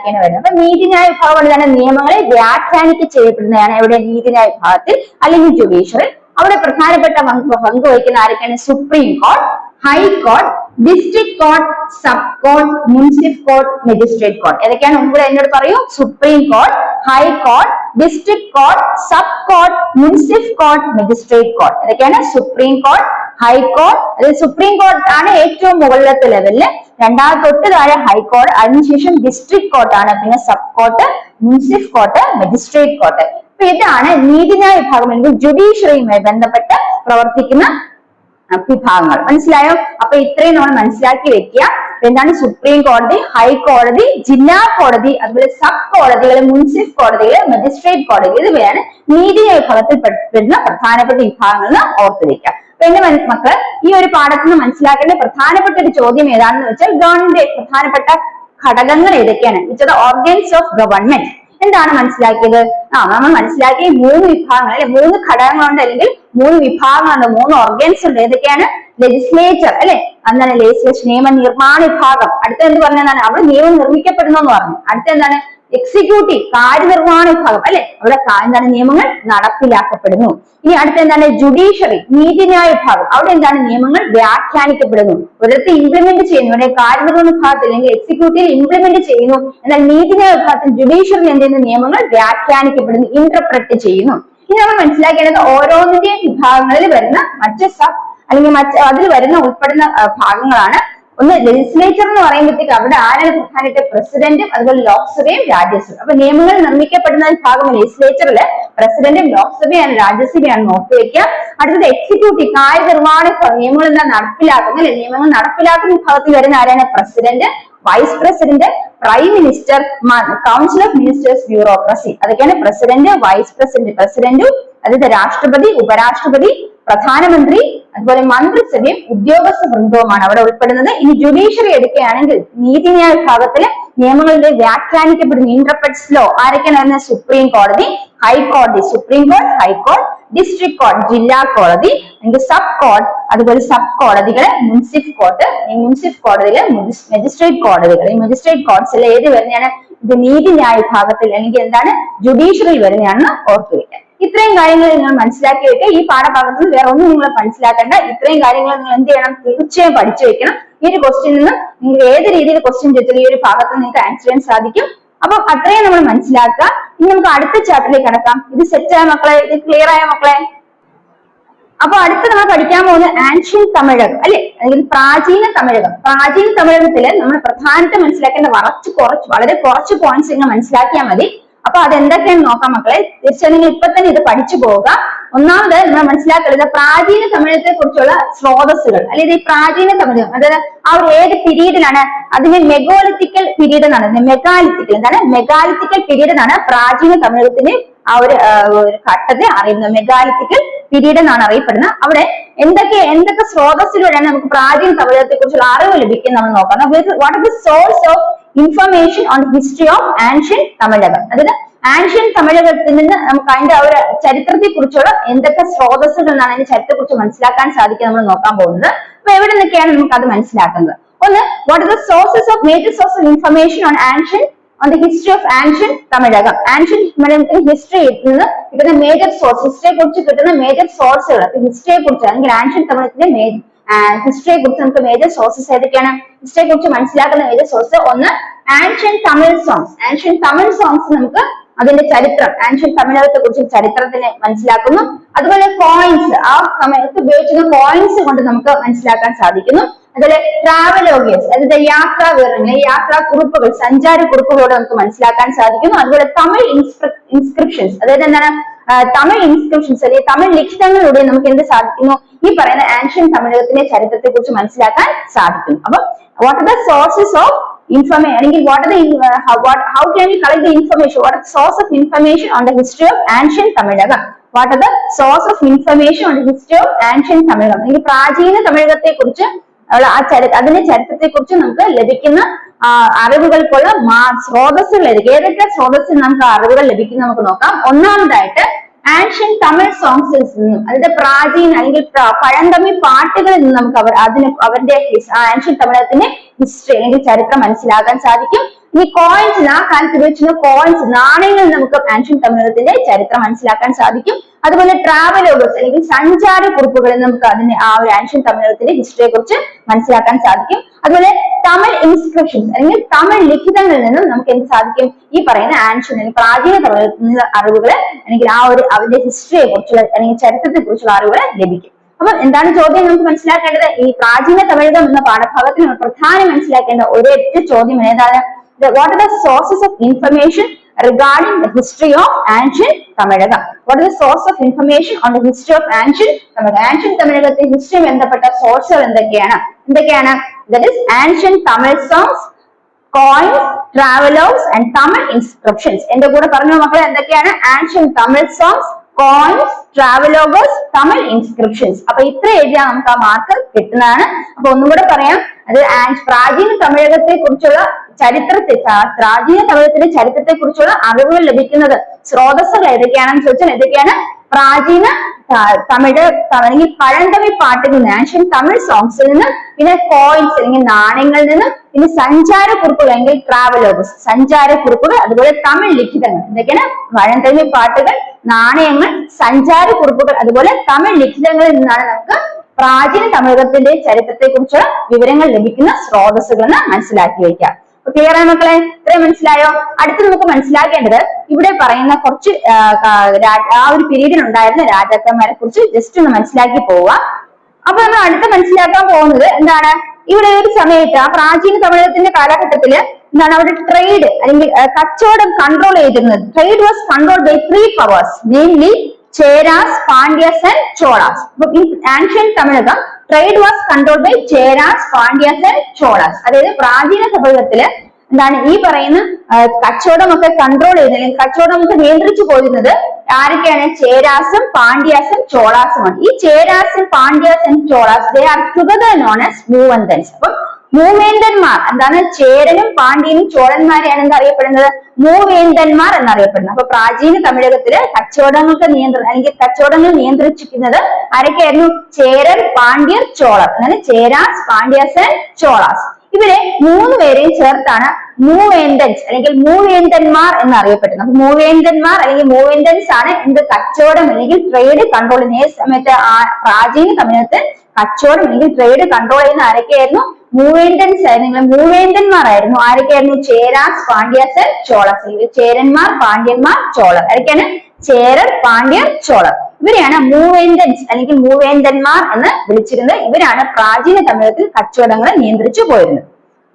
ഇങ്ങനെ വരുന്നത്. അപ്പൊ നീതിന്യായ വിഭാഗങ്ങളിലാണ് നിയമങ്ങളെ വ്യാഖ്യാനിക്ക് ചെയ്യപ്പെടുന്നതാണ് എവിടെ നീതിന്യായ വിഭാഗത്തിൽ അല്ലെങ്കിൽ ജുഡീഷ്യറി അവിടെ പ്രധാനപ്പെട്ട പങ്ക് വഹിക്കുന്ന ആരൊക്കെയാണ്? Supreme court high court district court sub court municipal court magistrate court ഏതൊക്കെയാണ്? മുമ്പ് എന്നോട് പറയൂ. Supreme court high court district court sub court municipal court magistrate court ഏതൊക്കെയാണ്? സുപ്രീം കോർട്ട് ഹൈക്കോർട്ട് അല്ലെങ്കിൽ സുപ്രീം കോർട്ട് ആണ് ഏറ്റവും മുകളിലത്തെ ലെവലിൽ രണ്ടാമത്തെ തൊട്ട് താഴെ ഹൈക്കോർട്ട് അതിനുശേഷം ഡിസ്ട്രിക്ട് ആണ്. പിന്നെ sub court municipal court magistrate court അപ്പൊ ഇതാണ് നീതിന്യായ വിഭാഗം അല്ലെങ്കിൽ ജുഡീഷ്യറിയുമായി ബന്ധപ്പെട്ട് പ്രവർത്തിക്കുന്ന വിഭാഗങ്ങൾ. മനസ്സിലായോ? അപ്പൊ ഇത്രയും നമ്മൾ മനസ്സിലാക്കി വെക്കുക. എന്താണ് സുപ്രീം കോടതി ഹൈക്കോടതി ജില്ലാ കോടതി അതുപോലെ സബ് കോടതികൾ മുനിസിപ്പൽ കോടതികൾ മജിസ്ട്രേറ്റ് കോടതി ഇതുവരെയാണ് നീതി വിഭാഗത്തിൽ പെടുന്ന പ്രധാനപ്പെട്ട വിഭാഗങ്ങൾ ഓർത്തു വെക്കുക. എന്റെ മക്കൾ ഈ ഒരു പാഠത്തിൽ നിന്ന് മനസ്സിലാക്കേണ്ട പ്രധാനപ്പെട്ട ഒരു ചോദ്യം ഏതാണെന്ന് വെച്ചാൽ ഗവൺമെന്റ് പ്രധാനപ്പെട്ട ഘടകങ്ങൾ ഏതൊക്കെയാണ്? വിച്ച് ഓർഗൻസ് ഓഫ് ഗവൺമെന്റ് എന്താണ് മനസ്സിലാക്കിയത്? ആ നമ്മൾ മനസ്സിലാക്കിയ മൂന്ന് വിഭാഗങ്ങൾ അല്ലെ മൂന്ന് ഘടകങ്ങളുണ്ട് അല്ലെങ്കിൽ മൂന്ന് വിഭാഗങ്ങളുണ്ട് മൂന്ന് ഓർഗൻസ് ഉണ്ട്. ഏതൊക്കെയാണ്? ലെജിസ്ലേച്ചർ അല്ലെ? എന്താണ് ലെജിസ്ലേഷൻ നിയമ നിർമ്മാണ വിഭാഗം. അടുത്ത എന്ത് പറഞ്ഞതാണ് അവിടെ നിയമം നിർമ്മിക്കപ്പെടുന്നു എന്ന് പറഞ്ഞു. അടുത്ത എന്താണ്? എക്സിക്യൂട്ടീവ് കാര്യനിർവഹണ വിഭാഗം അല്ലെ? അവിടെ എന്താണ് നിയമങ്ങൾ നടപ്പിലാക്കപ്പെടുന്നു. ഇനി അടുത്ത എന്താണ്? ജുഡീഷ്യറി നീതിന്യായ വിഭാഗം. അവിടെ എന്താണ് നിയമങ്ങൾ വ്യാഖ്യാനിക്കപ്പെടുന്നു. ഒരിടത്ത് ഇംപ്ലിമെന്റ് ചെയ്യുന്നു അവിടെ കാര്യനിർവഹണ വിഭാഗത്തിൽ അല്ലെങ്കിൽ എക്സിക്യൂട്ടീവ് ഇംപ്ലിമെന്റ് ചെയ്യുന്നു. എന്നാൽ നീതിന്യായ വിഭാഗത്തിൽ ജുഡീഷ്യറി എന്ത് ചെയ്യുന്ന? നിയമങ്ങൾ വ്യാഖ്യാനിക്കപ്പെടുന്നു ഇന്റർപ്രറ്റ് ചെയ്യുന്നു. ഇനി നമ്മൾ മനസ്സിലാക്കേണ്ടത് ഓരോന്നിന്റെയും വിഭാഗങ്ങളിൽ വരുന്ന മറ്റ് സബ് അല്ലെങ്കിൽ മറ്റ് അതിൽ വരുന്ന ഉൾപ്പെടുന്ന ഭാഗങ്ങളാണ് ഒന്ന് ലെജിസ്ലേച്ചർ എന്ന് പറയുമ്പോഴത്തേക്ക് അവിടെ ആരാണ് പ്രധാനമായിട്ട് പ്രസിഡന്റും അതുപോലെ ലോക്സഭയും രാജ്യസഭയും. അപ്പൊ നിയമങ്ങൾ നിർമ്മിക്കപ്പെടുന്ന ഭാഗം ലെജിസ്ലേച്ചറിൽ പ്രസിഡന്റും ലോക്സഭയാണ് രാജ്യസഭയാണ് നോക്കി വെക്കുക. അടുത്തത് എക്സിക്യൂട്ടീവ് കാര്യനിർവഹണ. നിയമങ്ങൾ എന്താ നടപ്പിലാക്കുന്ന നിയമങ്ങൾ നടപ്പിലാക്കുന്ന വിഭാഗത്തിൽ വരുന്ന ആരാണ് president vice president prime minister council of ministers bureaucracy അതൊക്കെയാണ് പ്രസിഡന്റ് വൈസ് പ്രസിഡന്റ് പ്രസിഡന്റും അതായത് രാഷ്ട്രപതി ഉപരാഷ്ട്രപതി പ്രധാനമന്ത്രി അതുപോലെ മന്ത്രിസഭയും ഉദ്യോഗസ്ഥ വൃന്ദവുമാണ് അവിടെ ഉൾപ്പെടുന്നത്. ഇനി ജുഡീഷ്യറി എടുക്കുകയാണെങ്കിൽ നീതിന്യായ വിഭാഗത്തിൽ നിയമങ്ങളുടെ വ്യാഖ്യാനിക്കപ്പെടുന്ന ഇന്റർപ്രറ്റ്സ് ലോ ആരൊക്കെയാണ് വരുന്നത്? സുപ്രീം കോടതി ഹൈക്കോടതി സുപ്രീം കോടതി ഹൈക്കോടതി ഡിസ്ട്രിക്ട് കോടതി ജില്ലാ കോടതി അല്ലെങ്കിൽ സബ് കോടതി അതുപോലെ സബ് കോടതികൾ മുൻസിഫ് കോർട്ട് മുൻസിഫ് കോടതിയിൽ മജിസ്ട്രേറ്റ് കോടതികൾ ഈ മജിസ്ട്രേറ്റ് കോടതിയിൽ ഏത് വരുന്നതാണ്? ഇത് നീതിന്യായ വിഭാഗത്തിൽ അല്ലെങ്കിൽ എന്താണ്? ജുഡീഷ്യറിയിൽ വരുന്നതാണെന്ന് ഓർത്തു വെക്കാൻ ഇത്രയും കാര്യങ്ങൾ നിങ്ങൾ മനസ്സിലാക്കി വെക്കുക ഈ പാഠഭാഗത്ത് വേറെ ഒന്നും നിങ്ങൾ മനസ്സിലാക്കേണ്ട. ഇത്രയും കാര്യങ്ങൾ നിങ്ങൾ എന്ത് ചെയ്യണം? തീർച്ചയായും പഠിച്ചു വെക്കണം. ഈ ഒരു ക്വസ്റ്റ്യൻ നിന്ന് നിങ്ങൾ ഏത് രീതിയിൽ ക്വസ്റ്റ്യൻ ചോദിച്ചാലും ഈ ഒരു ഭാഗത്ത് നിങ്ങൾക്ക് ആൻസർ ചെയ്യാൻ സാധിക്കും. അപ്പൊ അത്രയും നമ്മൾ മനസ്സിലാക്കുക. ഇനി നമുക്ക് അടുത്ത ചാപ്റ്ററിലേക്ക് കടക്കാം. ഇത് സെറ്റ് ആയ മക്കളെ? ഇത് ക്ലിയർ ആയ മക്കളെ? അപ്പൊ അടുത്ത് നമ്മൾ പഠിക്കാൻ പോകുന്നത് ആൻഷ്യൻ തമിഴകം അല്ലെ? അല്ലെങ്കിൽ പ്രാചീന തമിഴകം. പ്രാചീന തമിഴകത്തിൽ നമ്മൾ പ്രധാനത്തെ മനസ്സിലാക്കേണ്ട കുറച്ച് കുറച്ച് വളരെ കുറച്ച് പോയിന്റ്സ് നിങ്ങൾ മനസ്സിലാക്കിയാൽ മതി. അപ്പൊ അതെന്തൊക്കെയാണ് നോക്കാം മക്കളെ. തീർച്ചയായും നിങ്ങൾ ഇപ്പൊ തന്നെ ഇത് പഠിച്ചു പോവുക. ഒന്നാമത് നമ്മൾ മനസ്സിലാക്കേണ്ടത് പ്രാചീന തമിഴത്തെ കുറിച്ചുള്ള സ്രോതസ്സുകൾ. അല്ലെങ്കിൽ ഈ പ്രാചീന സമയം അതായത് ആ ഒരു ഏത് പിരീഡിലാണ് അതിനെ മെഗോലിത്തിക്കൽ പിരീഡ് എന്നാണ്. മെഗാലിത്തിക്കൽ എന്താണ്? മെഗാലിത്തിക്കൽ പിരീഡ് എന്നാണ് പ്രാചീന സമയത്തിന് ആ ഒരു ഘട്ടത്തെ അറിയുന്നത്. മെഗാലിത്തിക്കൽ പീരീഡ് എന്നാണ് അറിയപ്പെടുന്നത്. അവിടെ എന്തൊക്കെ എന്തൊക്കെ സ്രോതസ്സിലൂടെയാണ് നമുക്ക് പ്രാചീന തമിഴത്തെ കുറിച്ചുള്ള അറിവ് ലഭിക്കുന്നത് നമ്മൾ നോക്കാം what is the source of information on history of ancient Tamilakam അതായത് ആൻഷ്യൻ തമിഴകത്തിൽ നിന്ന് നമുക്ക് അതിന്റെ ആ ഒരു ചരിത്രത്തെ കുറിച്ചുള്ള എന്തൊക്കെ സ്രോതസ്സുകൾ എന്നാണ് അതിന്റെ ചരിത്രത്തെ കുറിച്ച് മനസ്സിലാക്കാൻ സാധിക്കുക നമ്മൾ നോക്കാൻ പോകുന്നത്. അപ്പൊ എവിടെ നിന്നൊക്കെയാണ് നമുക്ക് അത് മനസ്സിലാക്കുന്നത്? ഒന്ന് what are the sources of major source of information on ancient on the history of ancient Tamilakam ancient തമിഴകത്തിന്റെ history നിന്ന് കിട്ടുന്ന മേജർ സോഴ്സ് ഹിസ്റ്ററിയെ കുറിച്ച് കിട്ടുന്ന മേജർ സോഴ്സുകൾ ഹിസ്റ്ററിയെ കുറിച്ച് അല്ലെങ്കിൽ ആൻഷ്യൻ തമിഴകത്തിന്റെ ഹിസ്റ്ററിയെ കുറിച്ച് നമുക്ക് മേജർ സോഴ്സസ് ഏതൊക്കെയാണ്? ഹിസ്റ്ററിയെ കുറിച്ച് മനസ്സിലാക്കുന്ന മേജർ സോഴ്സ് ഒന്ന് ancient Tamil songs ancient Tamil songs നമുക്ക് അതിന്റെ ചരിത്രം ആൻഷ്യൻ തമിഴകത്തെ കുറിച്ച് ചരിത്രത്തിനെ മനസ്സിലാക്കുന്നു. അതുപോലെ കോയിൻസ് ആ സമയത്ത് ഉപയോഗിച്ചിരുന്ന കോയിൻസ് കൊണ്ട് നമുക്ക് മനസ്സിലാക്കാൻ സാധിക്കുന്നു. അതുപോലെ ട്രാവലോഗിയസ് അതായത് യാത്രാ വിവരങ്ങൾ യാത്രാ കുറിപ്പുകൾ സഞ്ചാര കുറിപ്പുകളോട് നമുക്ക് മനസ്സിലാക്കാൻ സാധിക്കുന്നു. അതുപോലെ തമിഴ് ഇൻസ്ക്രിപ്ഷൻസ് അതായത് എന്താണ്? തമിഴ് ഇൻസ്ക്രിപ്ഷൻസ് അല്ലെങ്കിൽ തമിഴ് ലിഖിതങ്ങളിലൂടെ നമുക്ക് എന്ത് സാധിക്കുന്നു? ഈ പറയുന്ന ആൻഷ്യൻ തമിഴകത്തിന്റെ ചരിത്രത്തെ കുറിച്ച് മനസ്സിലാക്കാൻ സാധിക്കുന്നു അപ്പൊ what are the sources of information അല്ലെങ്കിൽ uh, how, what, how can we collect the information what are the source of information on the history of ancient tamilagam what are the source of information on the history of ancient tamilagam അല്ലെങ്കിൽ പ്രാചീന തമിഴകത്തെ കുറിച്ച് ആ ചരി അതിന്റെ ചരിത്രത്തെ കുറിച്ച് നമുക്ക് ലഭിക്കുന്ന അറിവുകൾക്കുള്ള സ്രോതസ്സുകൾ ഏതൊക്കെ സ്രോതസ്സിൽ നമുക്ക് അറിവുകൾ ലഭിക്കും നമുക്ക് നോക്കാം ഒന്നാമതായിട്ട് ആൻഷ്യൻ തമിഴ് സോങ്സിൽ നിന്നും അതായത് പ്രാചീന അല്ലെങ്കിൽ പഴന്തമിഴ് പാട്ടുകളിൽ നിന്നും നമുക്ക് അവർ അതിന് അവരുടെ ആൻഷ്യൻ തമിഴത്തിന്റെ ഹിസ്റ്ററി അല്ലെങ്കിൽ ചരിത്രം മനസ്സിലാക്കാൻ സാധിക്കും. ഈ കോയിൻസ് ആ കാലത്ത് ഉപയോഗിച്ചിരുന്ന കോയിൻസ് നാണയങ്ങളിൽ നമുക്ക് ആൻഷ്യൻ തമിഴത്തിന്റെ ചരിത്രം മനസ്സിലാക്കാൻ സാധിക്കും. അതുപോലെ ട്രാവലോഗസ് അല്ലെങ്കിൽ സഞ്ചാര കുറിപ്പുകളിൽ നമുക്ക് അതിന് ആ ഒരു ആൻഷ്യൻ തമിഴകത്തിന്റെ ഹിസ്റ്ററിയെ കുറിച്ച് മനസ്സിലാക്കാൻ സാധിക്കും. അതുപോലെ തമിഴ് ഇൻസ്ക്രിപ്ഷൻസ് അല്ലെങ്കിൽ തമിഴ് ലിഖിതങ്ങളിൽ നിന്നും നമുക്ക് എന്ത് സാധിക്കും? ഈ പറയുന്ന ആൻഷ്യൻ അല്ലെങ്കിൽ പ്രാചീന തമിഴകത്തിൽ നിന്നുള്ള അറിവുകൾ അല്ലെങ്കിൽ ആ ഒരു അതിന്റെ ഹിസ്റ്ററിയെ കുറിച്ചുള്ള അല്ലെങ്കിൽ ചരിത്രത്തെ കുറിച്ചുള്ള അറിവുകൾ ലഭിക്കും. അപ്പൊ എന്താണ് ചോദ്യം നമുക്ക് മനസ്സിലാക്കേണ്ടത്? ഈ പ്രാചീന തമിഴകം എന്ന പാഠഭാഗത്തിൽ പ്രധാനം മനസ്സിലാക്കേണ്ട ഒരൊറ്റ ചോദ്യം ഏതാണ്? What are the sources of information regarding the history of ancient Tamilagam. What is the source of information on the history of ancient Tamilagam? Ancient Tamilagate history ബന്ധപ്പെട്ട സോഴ്സുകൾ എന്തൊക്കെയാണ്? എന്തൊക്കെയാണ്? That is ancient Tamil songs coins travelogues and Tamil inscriptions എന്റെ കൂടെ പറഞ്ഞ മക്കളെ എന്തൊക്കെയാണ്? Ancient Tamil songs coins travelogues Tamil inscriptions അപ്പൊ ഇത്ര എഴുതിയാൽ നമുക്ക് ആ മാർക്ക് കിട്ടുന്നതാണ്. അപ്പൊ ഒന്നും കൂടെ പറയാം. അത് പ്രാചീന തമിഴകത്തെ കുറിച്ചുള്ള ചരിത്രത്തെ പ്രാചീന തമിഴത്തിന്റെ ചരിത്രത്തെ കുറിച്ചുള്ള അറിവുകൾ ലഭിക്കുന്നത് സ്രോതസ്സുകൾ ഏതൊക്കെയാണെന്ന് ചോദിച്ചാൽ ഏതൊക്കെയാണ്? പ്രാചീന തമിഴ് അല്ലെങ്കിൽ പഴന്തമിഴ് പാട്ടിൽ നിന്ന് ആൻഷ്യൻ തമിഴ് സോങ്സിൽ നിന്ന് പിന്നെ കോയിൻസ് അല്ലെങ്കിൽ നാണയങ്ങളിൽ നിന്ന് പിന്നെ സഞ്ചാരക്കുറിപ്പുകൾ അല്ലെങ്കിൽ ട്രാവലോഗസ് സഞ്ചാരക്കുറിപ്പുകൾ അതുപോലെ തമിഴ് ലിഖിതങ്ങൾ. എന്തൊക്കെയാണ് പഴന്തമിഴ് പാട്ടുകൾ നാണയങ്ങൾ സഞ്ചാരക്കുറിപ്പുകൾ അതുപോലെ തമിഴ് ലിഖിതങ്ങളിൽ നിന്നാണ് നമുക്ക് പ്രാചീന തമിഴകത്തിന്റെ ചരിത്രത്തെ കുറിച്ചുള്ള വിവരങ്ങൾ ലഭിക്കുന്ന സ്രോതസ്സുകൾ എന്ന് മനസ്സിലാക്കി വയ്ക്കാം ക്ലിയർ ആണ് മക്കളെ? ഇത്രയും മനസ്സിലായോ? അടുത്ത് നമുക്ക് മനസ്സിലാക്കേണ്ടത് ഇവിടെ പറയുന്ന കുറച്ച് ആ, ഒരു പീരീഡിൽ ഉണ്ടായിരുന്ന രാജാക്കന്മാരെ കുറിച്ച് ജസ്റ്റ് ഒന്ന് മനസ്സിലാക്കി പോവുക. അപ്പൊ നമ്മൾ അടുത്ത് മനസ്സിലാക്കാൻ പോകുന്നത് എന്താണ്? ഇവിടെ ഒരു സമയത്ത് ആ പ്രാചീന തമിഴകത്തിന്റെ കാലഘട്ടത്തിൽ എന്താണ് അവിടെ ട്രേഡ് അല്ലെങ്കിൽ കച്ചവടം കൺട്രോൾ ചെയ്തിരുന്നത്? Trade was control by three powers mainly Cheras Pandyas and Cholas ancient Tamilakam trade was control by Cheras Pandyas and Cholas അതായത് പ്രാചീന സഭകത്തിൽ എന്താണ് ഈ പറയുന്ന കച്ചവടമൊക്കെ കൺട്രോൾ ചെയ്യുന്നത് അല്ലെങ്കിൽ കച്ചവടമൊക്കെ നിയന്ത്രിച്ചു പോയിരുന്നത് ആരൊക്കെയാണ്? ചേരാസും പാണ്ഡ്യാസും ചോളാസുമാണ് ഈ ചേരാസും പാണ്ഡ്യാസും Cholas they are together known as Moovendans അപ്പം മൂവേന്തന്മാർ എന്താണ്? ചേരനും പാണ്ഡ്യനും ചോളന്മാരെയാണ് എന്താ അറിയപ്പെടുന്നത് മൂവേന്തന്മാർ എന്നറിയപ്പെടുന്നത്. അപ്പൊ പ്രാചീന തമിഴകത്തിൽ കച്ചവടങ്ങൾക്ക് നിയന്ത്രണം അല്ലെങ്കിൽ കച്ചവടങ്ങൾ നിയന്ത്രിച്ചിരിക്കുന്നത് ആരൊക്കെയായിരുന്നു? ചേരൻ പാണ്ഡ്യർ ചോളർ. അങ്ങനെ ചേരാസ് പാണ്ഡ്യാസ് ചോളാസ്. ഇവരെ മൂന്ന് പേരെയും ചേർത്താണ് മൂവേന്തൻസ് അല്ലെങ്കിൽ മൂവേന്തന്മാർ എന്നറിയപ്പെടുന്നത്. അപ്പൊ മൂവേന്തന്മാർ അല്ലെങ്കിൽ മൂവേന്തൻസ് ആണ് എന്ത് കച്ചവടം അല്ലെങ്കിൽ ട്രേഡ് കൺട്രോൾ ചെയ്യുന്ന സമയത്ത് ആ പ്രാചീന തമിഴകത്ത് കച്ചവടം അല്ലെങ്കിൽ ട്രേഡ് കൺട്രോൾ ചെയ്യുന്ന ആരൊക്കെയായിരുന്നു? മൂവേന്തൻസ് ആയിരുന്നു മൂവേന്തന്മാരായിരുന്നു ആരൊക്കെയായിരുന്നു? ചേരാസ് പാണ്ഡ്യാസൻ ചോളസ് ചേരന്മാർ പാണ്ഡ്യന്മാർ ചോളർ. ആരൊക്കെയാണ്? ചേരർ പാണ്ഡ്യർ ചോളർ. ഇവരെയാണ് മൂവേന്തൻസ് അല്ലെങ്കിൽ മൂവേന്തന്മാർ എന്ന് വിളിച്ചിരുന്നത്. ഇവരാണ് പ്രാചീന തമിഴത്തിൽ കച്ചവടങ്ങളെ നിയന്ത്രിച്ചു പോയിരുന്നത്.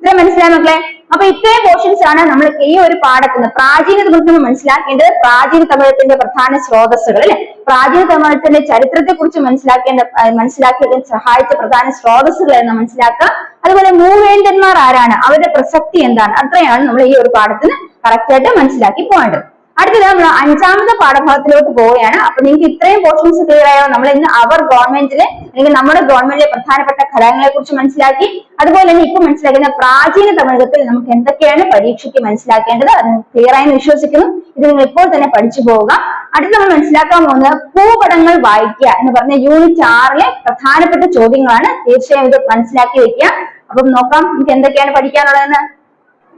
ഇത്ര മനസ്സിലായ മക്കളെ? അപ്പൊ ഇത്രയും പോർഷൻസ് ആണ് നമ്മൾ ഈ ഒരു പാഠത്തിന് പ്രാചീന നമ്മൾ മനസ്സിലാക്കേണ്ടത് പ്രാചീന തമിഴത്തിന്റെ പ്രധാന സ്രോതസ്സുകൾ അല്ലെ? പ്രാചീന തമിഴത്തിന്റെ ചരിത്രത്തെ കുറിച്ച് മനസ്സിലാക്കേണ്ട ആ, മനസ്സിലാക്കിയതിന് സഹായിച്ച പ്രധാന സ്രോതസ്സുകൾ എന്ന് മനസ്സിലാക്കുക അതുപോലെ മൂവേന്തന്മാർ ആരാണ്? അവരുടെ പ്രസക്തി എന്താണ്? അത്രയാണ് നമ്മൾ ഈ ഒരു പാഠത്തിന് കറക്റ്റ് ആയിട്ട് മനസ്സിലാക്കി പോകേണ്ടത്. അടുത്തത് നമ്മൾ അഞ്ചാമത്തെ പാഠഭാഗത്തിലോട്ട് പോവുകയാണ്. അപ്പൊ നിങ്ങൾക്ക് ഇത്രയും പോർഷൻസ് ക്ലിയർ ആയോ? നമ്മൾ ഇന്ന് അവർ ഗവൺമെന്റിലെ അല്ലെങ്കിൽ നമ്മുടെ ഗവൺമെന്റിലെ പ്രധാനപ്പെട്ട ഘടകങ്ങളെ കുറിച്ച് മനസ്സിലാക്കി അതുപോലെ തന്നെ ഇപ്പൊ മനസ്സിലാക്കുന്ന പ്രാചീന തമിഴകത്തിൽ നമുക്ക് എന്തൊക്കെയാണ് പരീക്ഷയ്ക്ക് മനസ്സിലാക്കേണ്ടത് അത് ക്ലിയർ ആയി വിശ്വസിക്കുന്നു. ഇത് നിങ്ങൾ ഇപ്പോൾ തന്നെ പഠിച്ചു പോവുക. അടുത്ത നമ്മൾ മനസ്സിലാക്കാൻ പോകുന്നത് ഭൂപടങ്ങൾ വായിക്കുക എന്ന് പറഞ്ഞ യൂണിറ്റ് ആറിലെ പ്രധാനപ്പെട്ട ചോദ്യങ്ങളാണ് തീർച്ചയായും ഇത് മനസ്സിലാക്കി വെക്കുക. അപ്പം നോക്കാം നമുക്ക് എന്തൊക്കെയാണ് പഠിക്കാനുള്ളതെന്ന്?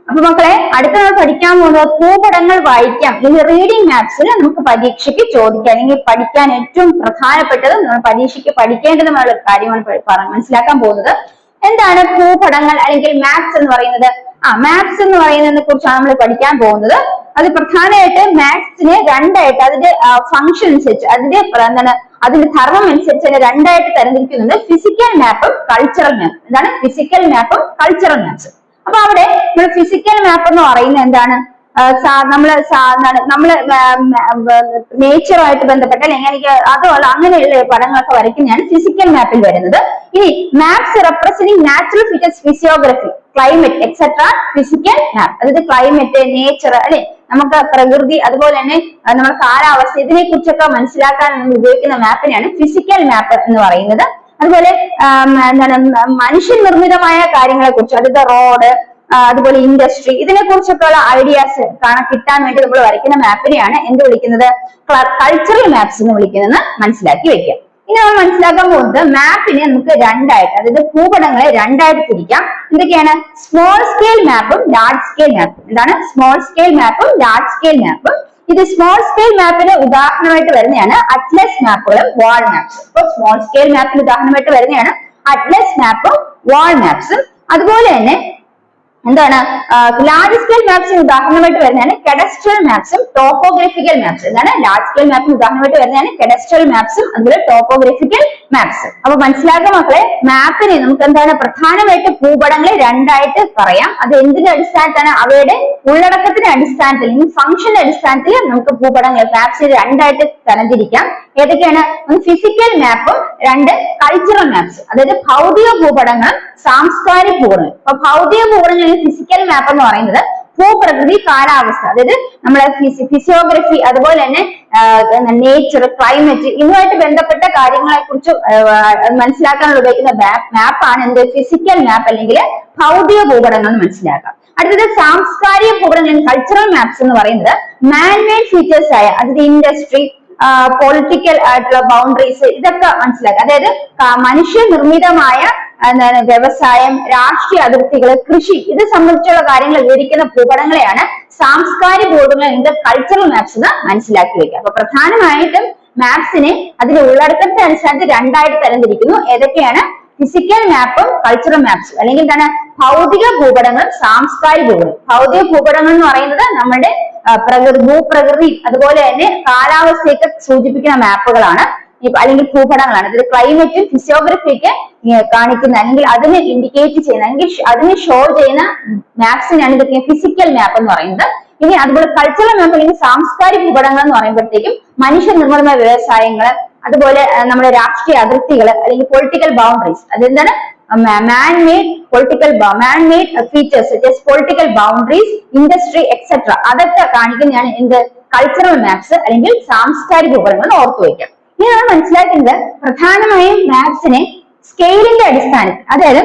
അപ്പൊ മക്കളെ അടുത്ത നമ്മൾ പഠിക്കാൻ പോകുന്നത് ഭൂപടങ്ങൾ വായിക്കാം അല്ലെങ്കിൽ റീഡിംഗ് മാപ്സിൽ നമുക്ക് പരീക്ഷയ്ക്ക് ചോദിക്കാം അല്ലെങ്കിൽ പഠിക്കാൻ ഏറ്റവും പ്രധാനപ്പെട്ടത് നമ്മൾ പരീക്ഷയ്ക്ക് പഠിക്കേണ്ടതുമായ കാര്യമാണ് മനസ്സിലാക്കാൻ പോകുന്നത്. എന്താണ് ഭൂപടങ്ങൾ അല്ലെങ്കിൽ മാപ്സ് എന്ന് പറയുന്നത്? ആ മാപ്സ് എന്ന് പറയുന്നതിനെ കുറിച്ചാണ് നമ്മൾ പഠിക്കാൻ പോകുന്നത്. അത് പ്രധാനമായിട്ട് മാത്സിനെ രണ്ടായിട്ട് അതിന്റെ ഫംഗ്ഷൻ അനുസരിച്ച് അതിന്റെ എന്താണ് അതിന്റെ ധർമ്മം അനുസരിച്ച് തന്നെ രണ്ടായിട്ട് തരംതിരിക്കുന്നുണ്ട്. ഫിസിക്കൽ മാപ്പും കൾച്ചറൽ മാപ്പും എന്താണ്? ഫിസിക്കൽ മാപ്പും കൾച്ചറൽ മാപ്സ് അപ്പൊ അവിടെ നമ്മൾ ഫിസിക്കൽ മാപ്പ് എന്ന് പറയുന്നത് എന്താണ്? നമ്മൾ എന്താണ് നമ്മൾ നേച്ചറുമായിട്ട് ബന്ധപ്പെട്ട അല്ലെങ്കിൽ എനിക്ക് അതുമല്ല അങ്ങനെയുള്ള പടങ്ങളൊക്കെ വരയ്ക്കുന്നതാണ് ഫിസിക്കൽ മാപ്പിൽ വരുന്നത്. ഇനി maps representing natural features physiography climate etcetera physical map അതായത് ക്ലൈമറ്റ് നേച്ചർ അല്ലെ? നമുക്ക് പ്രകൃതി അതുപോലെ തന്നെ നമ്മുടെ കാലാവസ്ഥ ഇതിനെ കുറിച്ചൊക്കെ മനസ്സിലാക്കാൻ നമ്മൾ ഉപയോഗിക്കുന്ന മാപ്പിനെയാണ് ഫിസിക്കൽ മാപ്പ് എന്ന് പറയുന്നത്. അതുപോലെ എന്താണ് മനുഷ്യ മനുഷ്യൻ നിർമ്മിതമായ കാര്യങ്ങളെ കുറിച്ച് അതായത് റോഡ് അതുപോലെ ഇൻഡസ്ട്രി ഇതിനെ കുറിച്ചൊക്കെയുള്ള ഐഡിയാസ് കാണാൻ കിട്ടാൻ വേണ്ടി നമ്മൾ വരയ്ക്കുന്ന മാപ്പിനെയാണ് എന്ത് വിളിക്കുന്നത്? കൾച്ചറൽ മാപ്സ് എന്ന് വിളിക്കുന്നത് മനസ്സിലാക്കി വെക്കുക. ഇനി നമ്മൾ മനസ്സിലാക്കാൻ പോകുന്നത് മാപ്പിനെ നമുക്ക് രണ്ടായിട്ട് അതായത് ഭൂപടങ്ങളെ രണ്ടായിട്ട് തിരിക്കാം. എന്തൊക്കെയാണ്? സ്മോൾ സ്കെയിൽ മാപ്പും ലാർജ് സ്കെയിൽ മാപ്പും എന്താണ്? സ്മോൾ സ്കെയിൽ മാപ്പും ലാർജ് സ്കെയിൽ മാപ്പും ഇത് സ്മോൾ സ്കെയിൽ മാപ്പിന് ഉദാഹരണമായിട്ട് വരുന്നതാണ് അറ്റ്ലസ് മാപ്പുകളും വാൾ മാപ്സും ഇപ്പൊ സ്മോൾ സ്കെയിൽ മാപ്പിന് ഉദാഹരണമായിട്ട് വരുന്നതാണ് അറ്റ്ലസ് മാപ്പും വാൾ മാപ്സും അതുപോലെ തന്നെ എന്താണ്? ലാർജ് സ്കെയിൽ മാപ്സിന് ഉദാഹരണമായിട്ട് വരുന്നതാണ് കെഡസ്ട്രൽ മാപ്സും ടോപ്പോഗ്രഫിക്കൽ മാപ്സ് എന്താണ്? ലാർജ് സ്കെയിൽ മാപ്പിന് ഉദാഹരണമായിട്ട് വരുന്നതാണ് കെഡസ്ട്രൽ മാപ്സും അതുപോലെ ടോപ്പോഗ്രഫിക്കൽ മാപ്സ് അപ്പൊ മനസ്സിലാക്കുക മക്കളെ മാപ്പിനെ നമുക്ക് എന്താണ് പ്രധാനമായിട്ട് ഭൂപടങ്ങളെ രണ്ടായിട്ട് പറയാം. അത് എന്തിന്റെ അടിസ്ഥാനത്തിലാണ്? അവയുടെ ഉള്ളടക്കത്തിന്റെ അടിസ്ഥാനത്തിൽ ഫംഗ്ഷന്റെ അടിസ്ഥാനത്തിൽ നമുക്ക് ഭൂപടങ്ങൾ മാപ്സിനെ രണ്ടായിട്ട് തരംതിരിക്കാം. ഏതൊക്കെയാണ്? ഒന്ന് ഫിസിക്കൽ മാപ്പും രണ്ട് കൾച്ചറൽ മാപ്സ് അതായത് ഭൗതിക ഭൂപടങ്ങളും സാംസ്കാരിക ഭൂപടങ്ങൾ. അപ്പൊ ഭൗതിക ഭൂപടങ്ങൾ ഫിസിക്കൽ മാപ്പ് എന്ന് പറയുന്നത് ഭൂപ്രകൃതി കാലാവസ്ഥ. അതായത് നമ്മളെ ഫിസിയോഗ്രഫി അതുപോലെ തന്നെ നേച്ചർ ക്ലൈമറ്റ് ഇതുമായിട്ട് ബന്ധപ്പെട്ട കാര്യങ്ങളെ കുറിച്ച് മനസ്സിലാക്കാനുള്ള ഉപയോഗിക്കുന്ന മാപ്പാണ് എന്ത്? ഫിസിക്കൽ മാപ്പ് അല്ലെങ്കിൽ ഭൗതിക ഭൂപടങ്ങൾ എന്ന് മനസ്സിലാക്കാം. അടുത്തത് സാംസ്കാരിക ഭൂപടങ്ങൾ കൾച്ചറൽ മാപ്സ് എന്ന് പറയുന്നത് മാൻമേഡ് ഫീച്ചേഴ്സ് ആയ അതായത് ഇൻഡസ്ട്രി പൊളിറ്റിക്കൽ ആയിട്ടുള്ള ബൗണ്ടറീസ് ഇതൊക്കെ മനസ്സിലാക്കുക. അതായത് മനുഷ്യ നിർമ്മിതമായ എന്താണ് വ്യവസായം രാഷ്ട്രീയ അതിർത്തികൾ കൃഷി ഇത് സംബന്ധിച്ചുള്ള കാര്യങ്ങൾ വിവരിക്കുന്ന ഭൂപടങ്ങളെയാണ് സാംസ്കാരിക ബോർഡുകൾ എന്ത് കൾച്ചറൽ മാപ്സ് എന്ന് മനസ്സിലാക്കി വെക്കുക. അപ്പൊ പ്രധാനമായിട്ടും മാപ്സിനെ അതിന്റെ ഉള്ളടക്കത്തെ അനുസരിച്ച് രണ്ടായിട്ട് തരംതിരിക്കുന്നു. ഏതൊക്കെയാണ്? ഫിസിക്കൽ മാപ്പും കൾച്ചറൽ മാപ്സും അല്ലെങ്കിൽ എന്താണ്? ഭൗതിക ഭൂപടങ്ങളും സാംസ്കാരിക ഭൂപടം ഭൗതിക ഭൂപടങ്ങൾ എന്ന് പറയുന്നത് നമ്മുടെ പ്രകൃതി ഭൂപ്രകൃതി അതുപോലെ തന്നെ കാലാവസ്ഥയൊക്കെ സൂചിപ്പിക്കുന്ന മാപ്പുകളാണ്. അല്ലെങ്കിൽ ഭൂപടങ്ങളാണ്. അതായത് ക്ലൈമറ്റും ഫിസിയോഗ്രഫിയൊക്കെ കാണിക്കുന്ന അല്ലെങ്കിൽ അതിനെ ഇൻഡിക്കേറ്റ് ചെയ്യുന്ന അല്ലെങ്കിൽ അതിനെ ഷോ ചെയ്യുന്ന മാപ്സിനാണ് ഇതൊക്കെ ഫിസിക്കൽ മാപ്പ് എന്ന് പറയുന്നത്. ഇനി അതുപോലെ കൾച്ചറൽ മാപ്പ് അല്ലെങ്കിൽ സാംസ്കാരിക ഭൂപടങ്ങൾ എന്ന് പറയുമ്പോഴത്തേക്കും മനുഷ്യ നിർമ്മിതമായ വ്യവസായങ്ങൾ അതുപോലെ നമ്മുടെ രാഷ്ട്രീയ അതിർത്തികൾ അല്ലെങ്കിൽ പൊളിറ്റിക്കൽ ബൗണ്ടറീസ് അതെന്താണ്? Man man political made features political boundaries industry etcetera അതൊക്കെ കാണിക്കുന്നതാണ് എന്ത്? കൾച്ചറൽ മാപ്സ് അല്ലെങ്കിൽ സാംസ്കാരിക ഭൂപടങ്ങൾ ഓർത്തു വയ്ക്കാം. ഇനി നമ്മൾ മനസ്സിലാക്കുന്നത് പ്രധാനമായും മാപ്സിനെ സ്കെയിലിന്റെ അടിസ്ഥാനത്തിൽ അതായത്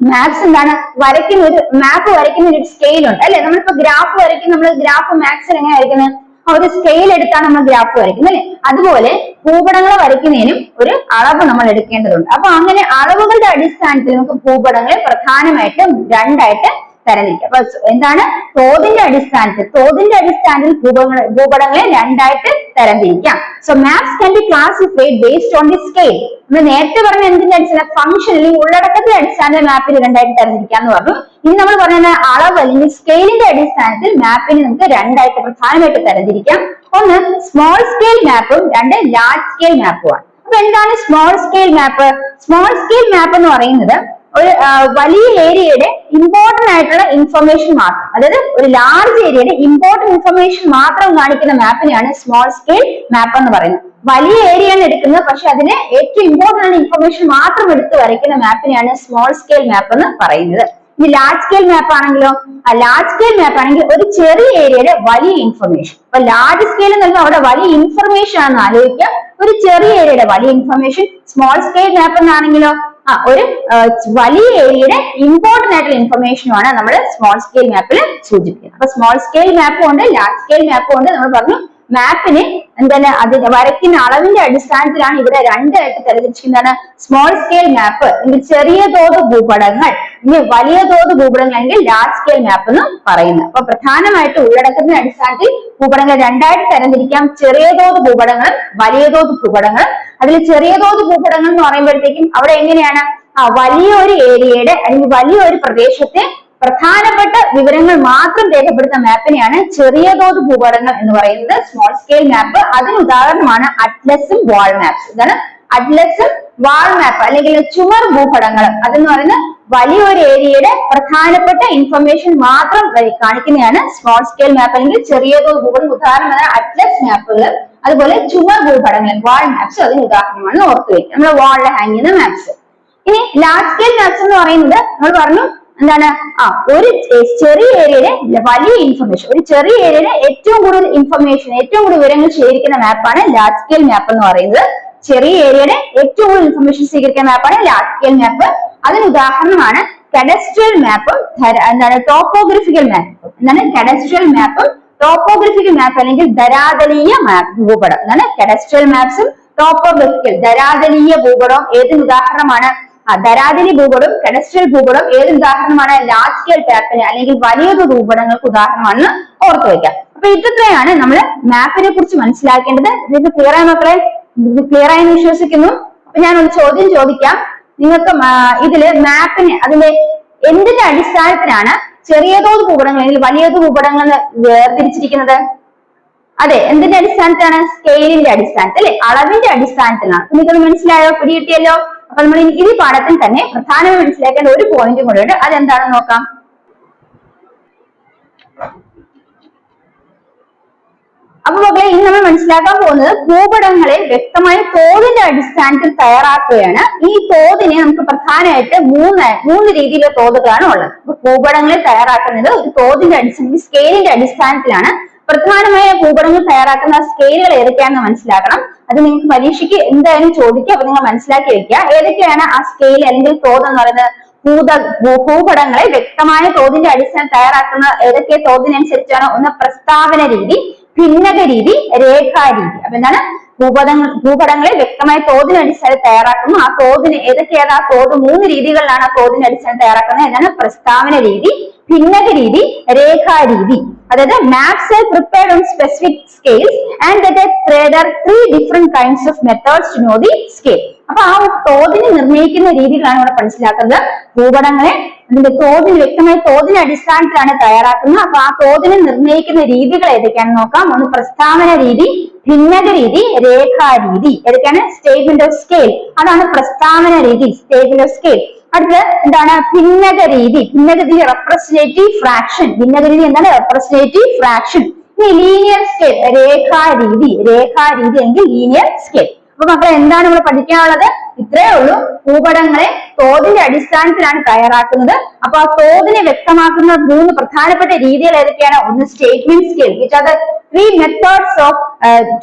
മാപ്സ് എന്താണ്? വരയ്ക്കുന്ന ഒരു മാപ്പ് വരയ്ക്കുന്ന ഒരു സ്കെയിൽ ഉണ്ട്. അല്ലെ? നമ്മളിപ്പോ ഗ്രാഫ് വരയ്ക്കുന്ന നമ്മൾ ഗ്രാഫ് മാപ്സിൽ എങ്ങനെ വരയ്ക്കുന്നത്? ഒരു സ്കെയിൽ എടുത്താണ് നമ്മൾ ഗ്രാഫ് വരയ്ക്കുന്നത് അല്ലെ? അതുപോലെ ഭൂപടങ്ങൾ വരയ്ക്കുന്നതിനും ഒരു അളവ് നമ്മൾ എടുക്കേണ്ടതുണ്ട്. അപ്പൊ അങ്ങനെ അളവുകളുടെ അടിസ്ഥാനത്തിൽ നമുക്ക് ഭൂപടങ്ങളെ പ്രധാനമായിട്ടും രണ്ടായിട്ട് തരംതിരിക്കാം. അപ്പൊ എന്താണ്? തോതിന്റെ അടിസ്ഥാനത്തിൽ തോതിന്റെ അടിസ്ഥാനത്തിൽ ഭൂപടങ്ങൾ ഭൂപടങ്ങളെ രണ്ടായിട്ട് തരംതിരിക്കാം. So maps can be classified based on the scale നമ്മൾ നേരത്തെ പറഞ്ഞ എന്തിന്റെ അടിസ്ഥാന ഫംഗ്ഷൻ അല്ലെങ്കിൽ ഉള്ളടക്കത്തിന്റെ അടിസ്ഥാനത്തിൽ മാപ്പിൽ രണ്ടായിട്ട് തരംതിരിക്കാന്ന് പറഞ്ഞു. ഇനി നമ്മൾ പറഞ്ഞ അളവ് അല്ലെങ്കിൽ സ്കെയിലിന്റെ അടിസ്ഥാനത്തിൽ മാപ്പിനെ നമുക്ക് രണ്ടായിട്ട് പ്രധാനമായിട്ട് തരംതിരിക്കാം. ഒന്ന് സ്മോൾ സ്കെയിൽ മാപ്പും രണ്ട് ലാർജ് സ്കെയിൽ മാപ്പുമാണ് അപ്പൊ എന്താണ് small scale map small scale map എന്ന് പറയുന്നത് ഒരു വലിയ ഏരിയയുടെ ഇമ്പോർട്ടന്റ് ആയിട്ടുള്ള ഇൻഫർമേഷൻ മാത്രം. അതായത് ഒരു ലാർജ് ഏരിയയുടെ ഇമ്പോർട്ടന്റ് ഇൻഫർമേഷൻ മാത്രം കാണിക്കുന്ന മാപ്പിനെയാണ് സ്മോൾ സ്കെയിൽ മാപ്പ് എന്ന് പറയുന്നത്. വലിയ ഏരിയയാണ് എടുക്കുന്നത്. പക്ഷെ അതിന് ഏറ്റവും ഇമ്പോർട്ടന്റ് ആയ ഇൻഫർമേഷൻ മാത്രം എടുത്ത് വരയ്ക്കുന്ന മാപ്പിനെയാണ് സ്മോൾ സ്കെയിൽ മാപ്പ് എന്ന് പറയുന്നത്. ഇനി ലാർജ് സ്കെയിൽ മാപ്പ് ആണെങ്കിലോ ആ ലാർജ് സ്കെയിൽ മാപ്പ് ആണെങ്കിൽ ഒരു ചെറിയ ഏരിയയുടെ വലിയ ഇൻഫർമേഷൻ അപ്പൊ ലാർജ് സ്കെയിൽ എന്ന് പറഞ്ഞാൽ അവിടെ വലിയ ഇൻഫർമേഷൻ ആണെന്ന് ആലോചിക്കുക. ഒരു ചെറിയ ഏരിയയുടെ വലിയ ഇൻഫർമേഷൻ സ്മോൾ സ്കെയിൽ മാപ്പ് എന്നാണെങ്കിലോ ആ ഒരു വലിയ ഏരിയയുടെ ഇമ്പോർട്ടന്റ് ആയിട്ടുള്ള ഇൻഫർമേഷനുമാണ് നമ്മൾ സ്മോൾ സ്കെയിൽ മാപ്പിൽ സൂചിപ്പിക്കുന്നത്. അപ്പൊ സ്മോൾ സ്കെയിൽ മാപ്പും ഉണ്ട് ലാർജ് സ്കെയിൽ മാപ്പും ഉണ്ട് നമ്മൾ പറഞ്ഞു മാപ്പിന് എന്താണ് അത് വരയ്ക്കുന്ന അളവിന്റെ അടിസ്ഥാനത്തിലാണ് ഇവിടെ രണ്ടായിട്ട് തരംതിരിച്ചിരിക്കുന്നതാണ് സ്മോൾ സ്കെയിൽ മാപ്പ് അല്ലെങ്കിൽ ചെറിയ തോത് ഭൂപടങ്ങൾ ഇനി വലിയ തോത് ഭൂപടങ്ങൾ എങ്കിൽ ലാർജ് സ്കെയിൽ മാപ്പ് എന്ന് പറയുന്നത്. അപ്പൊ പ്രധാനമായിട്ട് ഉള്ളടക്കത്തിന്റെ അടിസ്ഥാനത്തിൽ ഭൂപടങ്ങൾ രണ്ടായിട്ട് തരംതിരിക്കാം. ചെറിയ തോത് ഭൂപടങ്ങളും വലിയ തോത് ഭൂപടങ്ങളും അതിൽ ചെറിയ തോത് ഭൂപടങ്ങൾ എന്ന് പറയുമ്പോഴത്തേക്കും അവിടെ എങ്ങനെയാണ്? ആ വലിയ ഒരു ഏരിയയുടെ അല്ലെങ്കിൽ വലിയ ഒരു പ്രദേശത്തെ പ്രധാനപ്പെട്ട വിവരങ്ങൾ മാത്രം രേഖപ്പെടുത്തുന്ന മാപ്പിനെയാണ് ചെറിയ തോത് ഭൂപടങ്ങൾ എന്ന് പറയുന്നത്. സ്മോൾ സ്കെയിൽ മാപ്പ് അതിന് ഉദാഹരണമാണ് അറ്റ്ലസും വാൾ മാപ്സ് ഇതാണ് അറ്റ്ലസും വാൾ മാപ്പ് അല്ലെങ്കിൽ ചുമർ ഭൂപടങ്ങൾ. അതെന്ന് പറയുന്നത് വലിയൊരു ഏരിയയുടെ പ്രധാനപ്പെട്ട ഇൻഫർമേഷൻ മാത്രം കാണിക്കുന്നതാണ് സ്മോൾ സ്കെയിൽ മാപ്പ് അല്ലെങ്കിൽ ചെറിയ ഭൂപടം ഉദാഹരണമാണ് അറ്റ്ലസ് മാപ്പുകൾ അതുപോലെ ചുമർ ഭൂപടങ്ങൾ വാൾ മാപ്സ് അതിന് ഉദാഹരണമാണ് ഓർത്തു വയ്ക്കുക. നമ്മുടെ വാളിൽ ഹാങ് ചെയ്യുന്ന മാപ്സ് ഇനി ലാർജ് സ്കെയിൽ മാപ്സ് എന്ന് പറയുന്നത് നമ്മൾ പറഞ്ഞു എന്താണ്? ആ ഒരു ചെറിയ ഏരിയയിലെ വലിയ ഇൻഫർമേഷൻ ഒരു ചെറിയ ഏരിയയിലെ ഏറ്റവും കൂടുതൽ ഇൻഫർമേഷൻ ഏറ്റവും കൂടുതൽ വിവരങ്ങൾ ശേഖരിക്കുന്ന മാപ്പാണ് ലാർജ് സ്കെയിൽ മാപ്പ് എന്ന് പറയുന്നത്. ചെറിയ ഏരിയയുടെ ഏറ്റവും കൂടുതൽ ഇൻഫർമേഷൻ സ്വീകരിക്കുന്ന മാപ്പാണ് ലാർജ് സ്കെയിൽ മാപ്പ് അതിന് ഉദാഹരണമാണ് കഡസ്ട്രിയൽ മാപ്പും എന്താണ് ടോപ്പോഗ്രഫിക്കൽ മാപ്പും എന്താണ് കഡസ്ട്രിയൽ മാപ്പും ടോപ്പോഗ്രഫിക്കൽ മാപ്പ് അല്ലെങ്കിൽ ധരാതലീയ മാപ്പ് ഭൂപടം. എന്താണ് കഡസ്ട്രിയൽ മാപ്സും ടോപ്പോഗ്രഫിക്കൽ ധരാതലീയ ഭൂപടം ഏതിന് ഉദാഹരണമാണ്? ധരാതലി ഭൂപടം കഡസ്ട്രിയൽ ഭൂപടം ഏതിന് ഉദാഹരണമാണ്? ലാർജ് സ്കെയിൽ മാപ്പിന് അല്ലെങ്കിൽ വലിയൊരു ഭൂപടങ്ങൾക്ക് ഉദാഹരണമാണെന്ന് ഓർത്തു വെക്കാം അപ്പൊ ഇത്രയാണ് നമ്മൾ മാപ്പിനെ കുറിച്ച് മനസ്സിലാക്കേണ്ടത്. ഇത് ക്ലിയർ ആയ മക്കളെ? ക്ലിയർ ആയെന്ന് വിശ്വസിക്കുന്നു. അപ്പൊ ഞാൻ ഒരു ചോദ്യം ചോദിക്കാം. നിങ്ങൾക്ക് ഇതിൽ മാപ്പിന് അതിന്റെ എന്തിന്റെ അടിസ്ഥാനത്തിലാണ് ചെറിയ തോത് ഭൂപടങ്ങൾ അല്ലെങ്കിൽ വലിയ തോത് ഭൂപടങ്ങൾ വേർതിരിച്ചിരിക്കുന്നത്? അതെ എന്തിന്റെ അടിസ്ഥാനത്തിലാണ്? സ്കെയിലിന്റെ അടിസ്ഥാനത്തിൽ അല്ലെ? അളവിന്റെ അടിസ്ഥാനത്തിലാണ്. നിങ്ങൾക്ക് മനസ്സിലായോ? പിടികിട്ടിയല്ലോ? അപ്പൊ നമ്മൾ ഈ പാഠത്തിൽ തന്നെ പ്രധാനമായി മനസ്സിലാക്കേണ്ട ഒരു പോയിന്റും കൂടെ ഉണ്ട്. അതെന്താണെന്ന് നോക്കാം. അപ്പൊ മക്കളെ ഇന്ന് നമ്മൾ മനസ്സിലാക്കാൻ പോകുന്നത് ഭൂപടങ്ങളെ വ്യക്തമായ തോതിന്റെ അടിസ്ഥാനത്തിൽ തയ്യാറാക്കുകയാണ്. ഈ തോതിനെ നമുക്ക് പ്രധാനമായിട്ട് മൂന്ന് മൂന്ന് രീതിയിലുള്ള തോതുകളാണ് ഉള്ളത്. അപ്പൊ ഭൂപടങ്ങളെ തയ്യാറാക്കുന്നത് ഒരു തോതിന്റെ അടിസ്ഥാനത്തിൽ സ്കെയിലിന്റെ അടിസ്ഥാനത്തിലാണ്. പ്രധാനമായ ഭൂപടങ്ങൾ തയ്യാറാക്കുന്ന സ്കെയിലുകൾ ഏതൊക്കെയാണെന്ന് മനസ്സിലാക്കണം. അത് നിങ്ങൾക്ക് പരീക്ഷയ്ക്ക് എന്തായാലും ചോദിക്കുക അപ്പൊ നിങ്ങൾ മനസ്സിലാക്കി വെക്കുക. ഏതൊക്കെയാണ് ആ സ്കെയിൽ അല്ലെങ്കിൽ തോത് എന്ന് പറയുന്നത്? ഭൂത ഭൂപടങ്ങളെ വ്യക്തമായ തോതിന്റെ അടിസ്ഥാനം തയ്യാറാക്കുന്ന ഏതൊക്കെ തോതിനനുസരിച്ചാണ് ഒന്ന് പ്രസ്താവന രീതി ഭിന്നക രീതി രേഖാരീതി. അപ്പൊ എന്താണ്? ഭൂപടങ്ങൾ ഭൂപടങ്ങളെ വ്യക്തമായ തോതിന് അടിസ്ഥാനത്തിൽ തയ്യാറാക്കുന്നു. ആ തോതിന് ഏതൊക്കെയാണ്? ആ തോത് മൂന്ന് രീതികളിലാണ് ആ തോതിന് അടിസ്ഥാനത്തിൽ തയ്യാറാക്കുന്നത്. എന്നാണ് പ്രസ്താവന രീതി ഭിന്നക രീതി രേഖാരീതി. അതായത് maps prepared on specific scales and there three different kinds of methods to know the scale അപ്പൊ ആ ഒരു തോതിനെ നിർണയിക്കുന്ന രീതികളാണ് ഇവിടെ മനസ്സിലാക്കുന്നത്. ഭൂപടങ്ങളെ അതിന്റെ തോതിന് വ്യക്തമായ തോതിന് അടിസ്ഥാനത്തിലാണ് തയ്യാറാക്കുന്നത്. അപ്പൊ ആ തോതിനെ നിർണയിക്കുന്ന രീതികൾ ഏതൊക്കെയാണെന്ന് നോക്കാം. ഒന്ന് പ്രസ്താവന രീതി ഭിന്നത രീതി രേഖാരീതി ഏതൊക്കെയാണ്? സ്റ്റേറ്റ്മെന്റ് ഓഫ് സ്കെയിൽ അതാണ് പ്രസ്താവന രീതി സ്റ്റേറ്റ്മെന്റ് ഓഫ് സ്കെയിൽ അടുത്തത് എന്താണ്? ഭിന്നത രീതി. ഭിന്നക രീതി റെപ്രസെന്റേറ്റീവ് ഫ്രാക്ഷൻ രീതി എന്താണ്? റെപ്രസെന്റേറ്റീവ് ഫ്രാക്ഷൻ ലീനിയർ സ്കെയിൽ രേഖാരീതി രേഖാരീതി എങ്കിൽ ലീനിയർ സ്കെയിൽ അപ്പൊ മക്കളെ എന്താണ് നമ്മൾ പഠിക്കാനുള്ളത് ഇത്രയേ ഉള്ളൂ ഭൂപടങ്ങളെ തോതിന്റെ അടിസ്ഥാനത്തിലാണ് തയ്യാറാക്കുന്നത് അപ്പൊ ആ തോതിനെ വ്യക്തമാക്കുന്ന മൂന്ന് പ്രധാനപ്പെട്ട രീതികൾ ഏതൊക്കെയാണ് ഒന്ന് statement scale which are the three methods of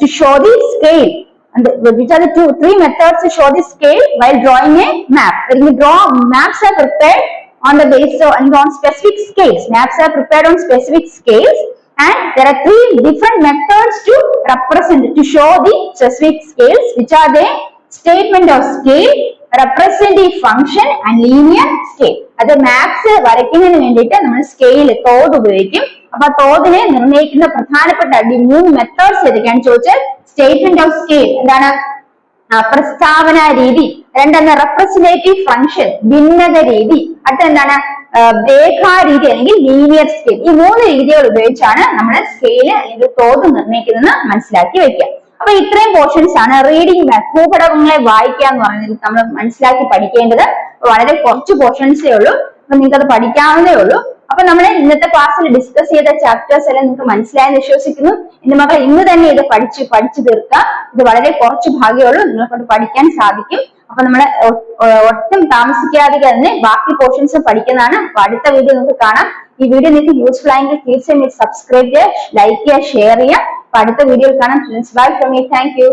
to show the scale and which are the two three methods to show the scale while drawing a map when you draw maps are prepared on the basis of and on specific scales maps are prepared on specific scales and there are three different methods to represent to show the specific scales which are the statement of scale representative function and linear scale. അത് മാത്സ് വരയ്ക്കുന്നതിന് വേണ്ടിയിട്ട് നമ്മൾ സ്കെയിൽ തോത് ഉപയോഗിക്കും. അപ്പൊ തോതിനെ നിർണയിക്കുന്ന പ്രധാനപ്പെട്ട മൂന്ന് മെത്തേഡ്സ് ഏതൊക്കെയാണ് ചോദിച്ചാൽ സ്റ്റേറ്റ്മെന്റ് ഓഫ് സ്കെയിൽ എന്താണ്? പ്രസ്താവന രീതി. രണ്ടെന്ന് റെപ്രസെന്റേറ്റീവ് ഫംഗ്ഷൻ ഭിന്നത രീതി. അടുത്ത എന്താണ് ആ, രേഖാരീതി അല്ലെങ്കിൽ ലീനിയർ സ്കെയിൽ ഈ മൂന്ന് രീതികൾ ഉപയോഗിച്ചാണ് നമ്മൾ സ്കെയിൽ അല്ലെങ്കിൽ തോത് നിർണയിക്കുന്നത് മനസ്സിലാക്കി വെക്കുക. അപ്പൊ ഇത്രയും പോർഷൻസ് ആണ് റീഡിംഗ് ഭൂപടങ്ങളെ വായിക്കുക എന്ന് പറയുന്നത് നമ്മൾ മനസ്സിലാക്കി പഠിക്കേണ്ടത്. വളരെ കുറച്ച് പോർഷൻസേ ഉള്ളൂ. അപ്പൊ നിങ്ങൾക്ക് അത് പഠിക്കാവുന്നേ ഉള്ളൂ. അപ്പൊ നമ്മൾ ഇന്നത്തെ ക്ലാസ്സിൽ ഡിസ്കസ് ചെയ്ത ചാപ്റ്റേഴ്സ് എല്ലാം നിങ്ങൾക്ക് മനസ്സിലായെന്ന് വിശ്വസിക്കുന്നു. എന്റെ മക്കൾ ഇന്ന് തന്നെ ഇത് പഠിച്ച് പഠിച്ചു തീർക്കുക. ഇത് വളരെ കുറച്ച് ഭാഗ്യമുള്ളൂ നിങ്ങൾക്കൊണ്ട് പഠിക്കാൻ സാധിക്കും. അപ്പൊ നമ്മൾ ഒട്ടും താമസിക്കാതെ തന്നെ ബാക്കി പോർഷൻസ് പഠിക്കുന്നതാണ്. അടുത്ത വീഡിയോ നമുക്ക് കാണാം. ഈ വീഡിയോ നിങ്ങൾക്ക് യൂസ്ഫുൾ ആയെങ്കിൽ തീർച്ചയായും സബ്സ്ക്രൈബ് ചെയ്യുക ലൈക്ക് ചെയ്യുക ഷെയർ ചെയ്യുക. അപ്പൊ അടുത്ത വീഡിയോയിൽ കാണാം. Bye from me thank you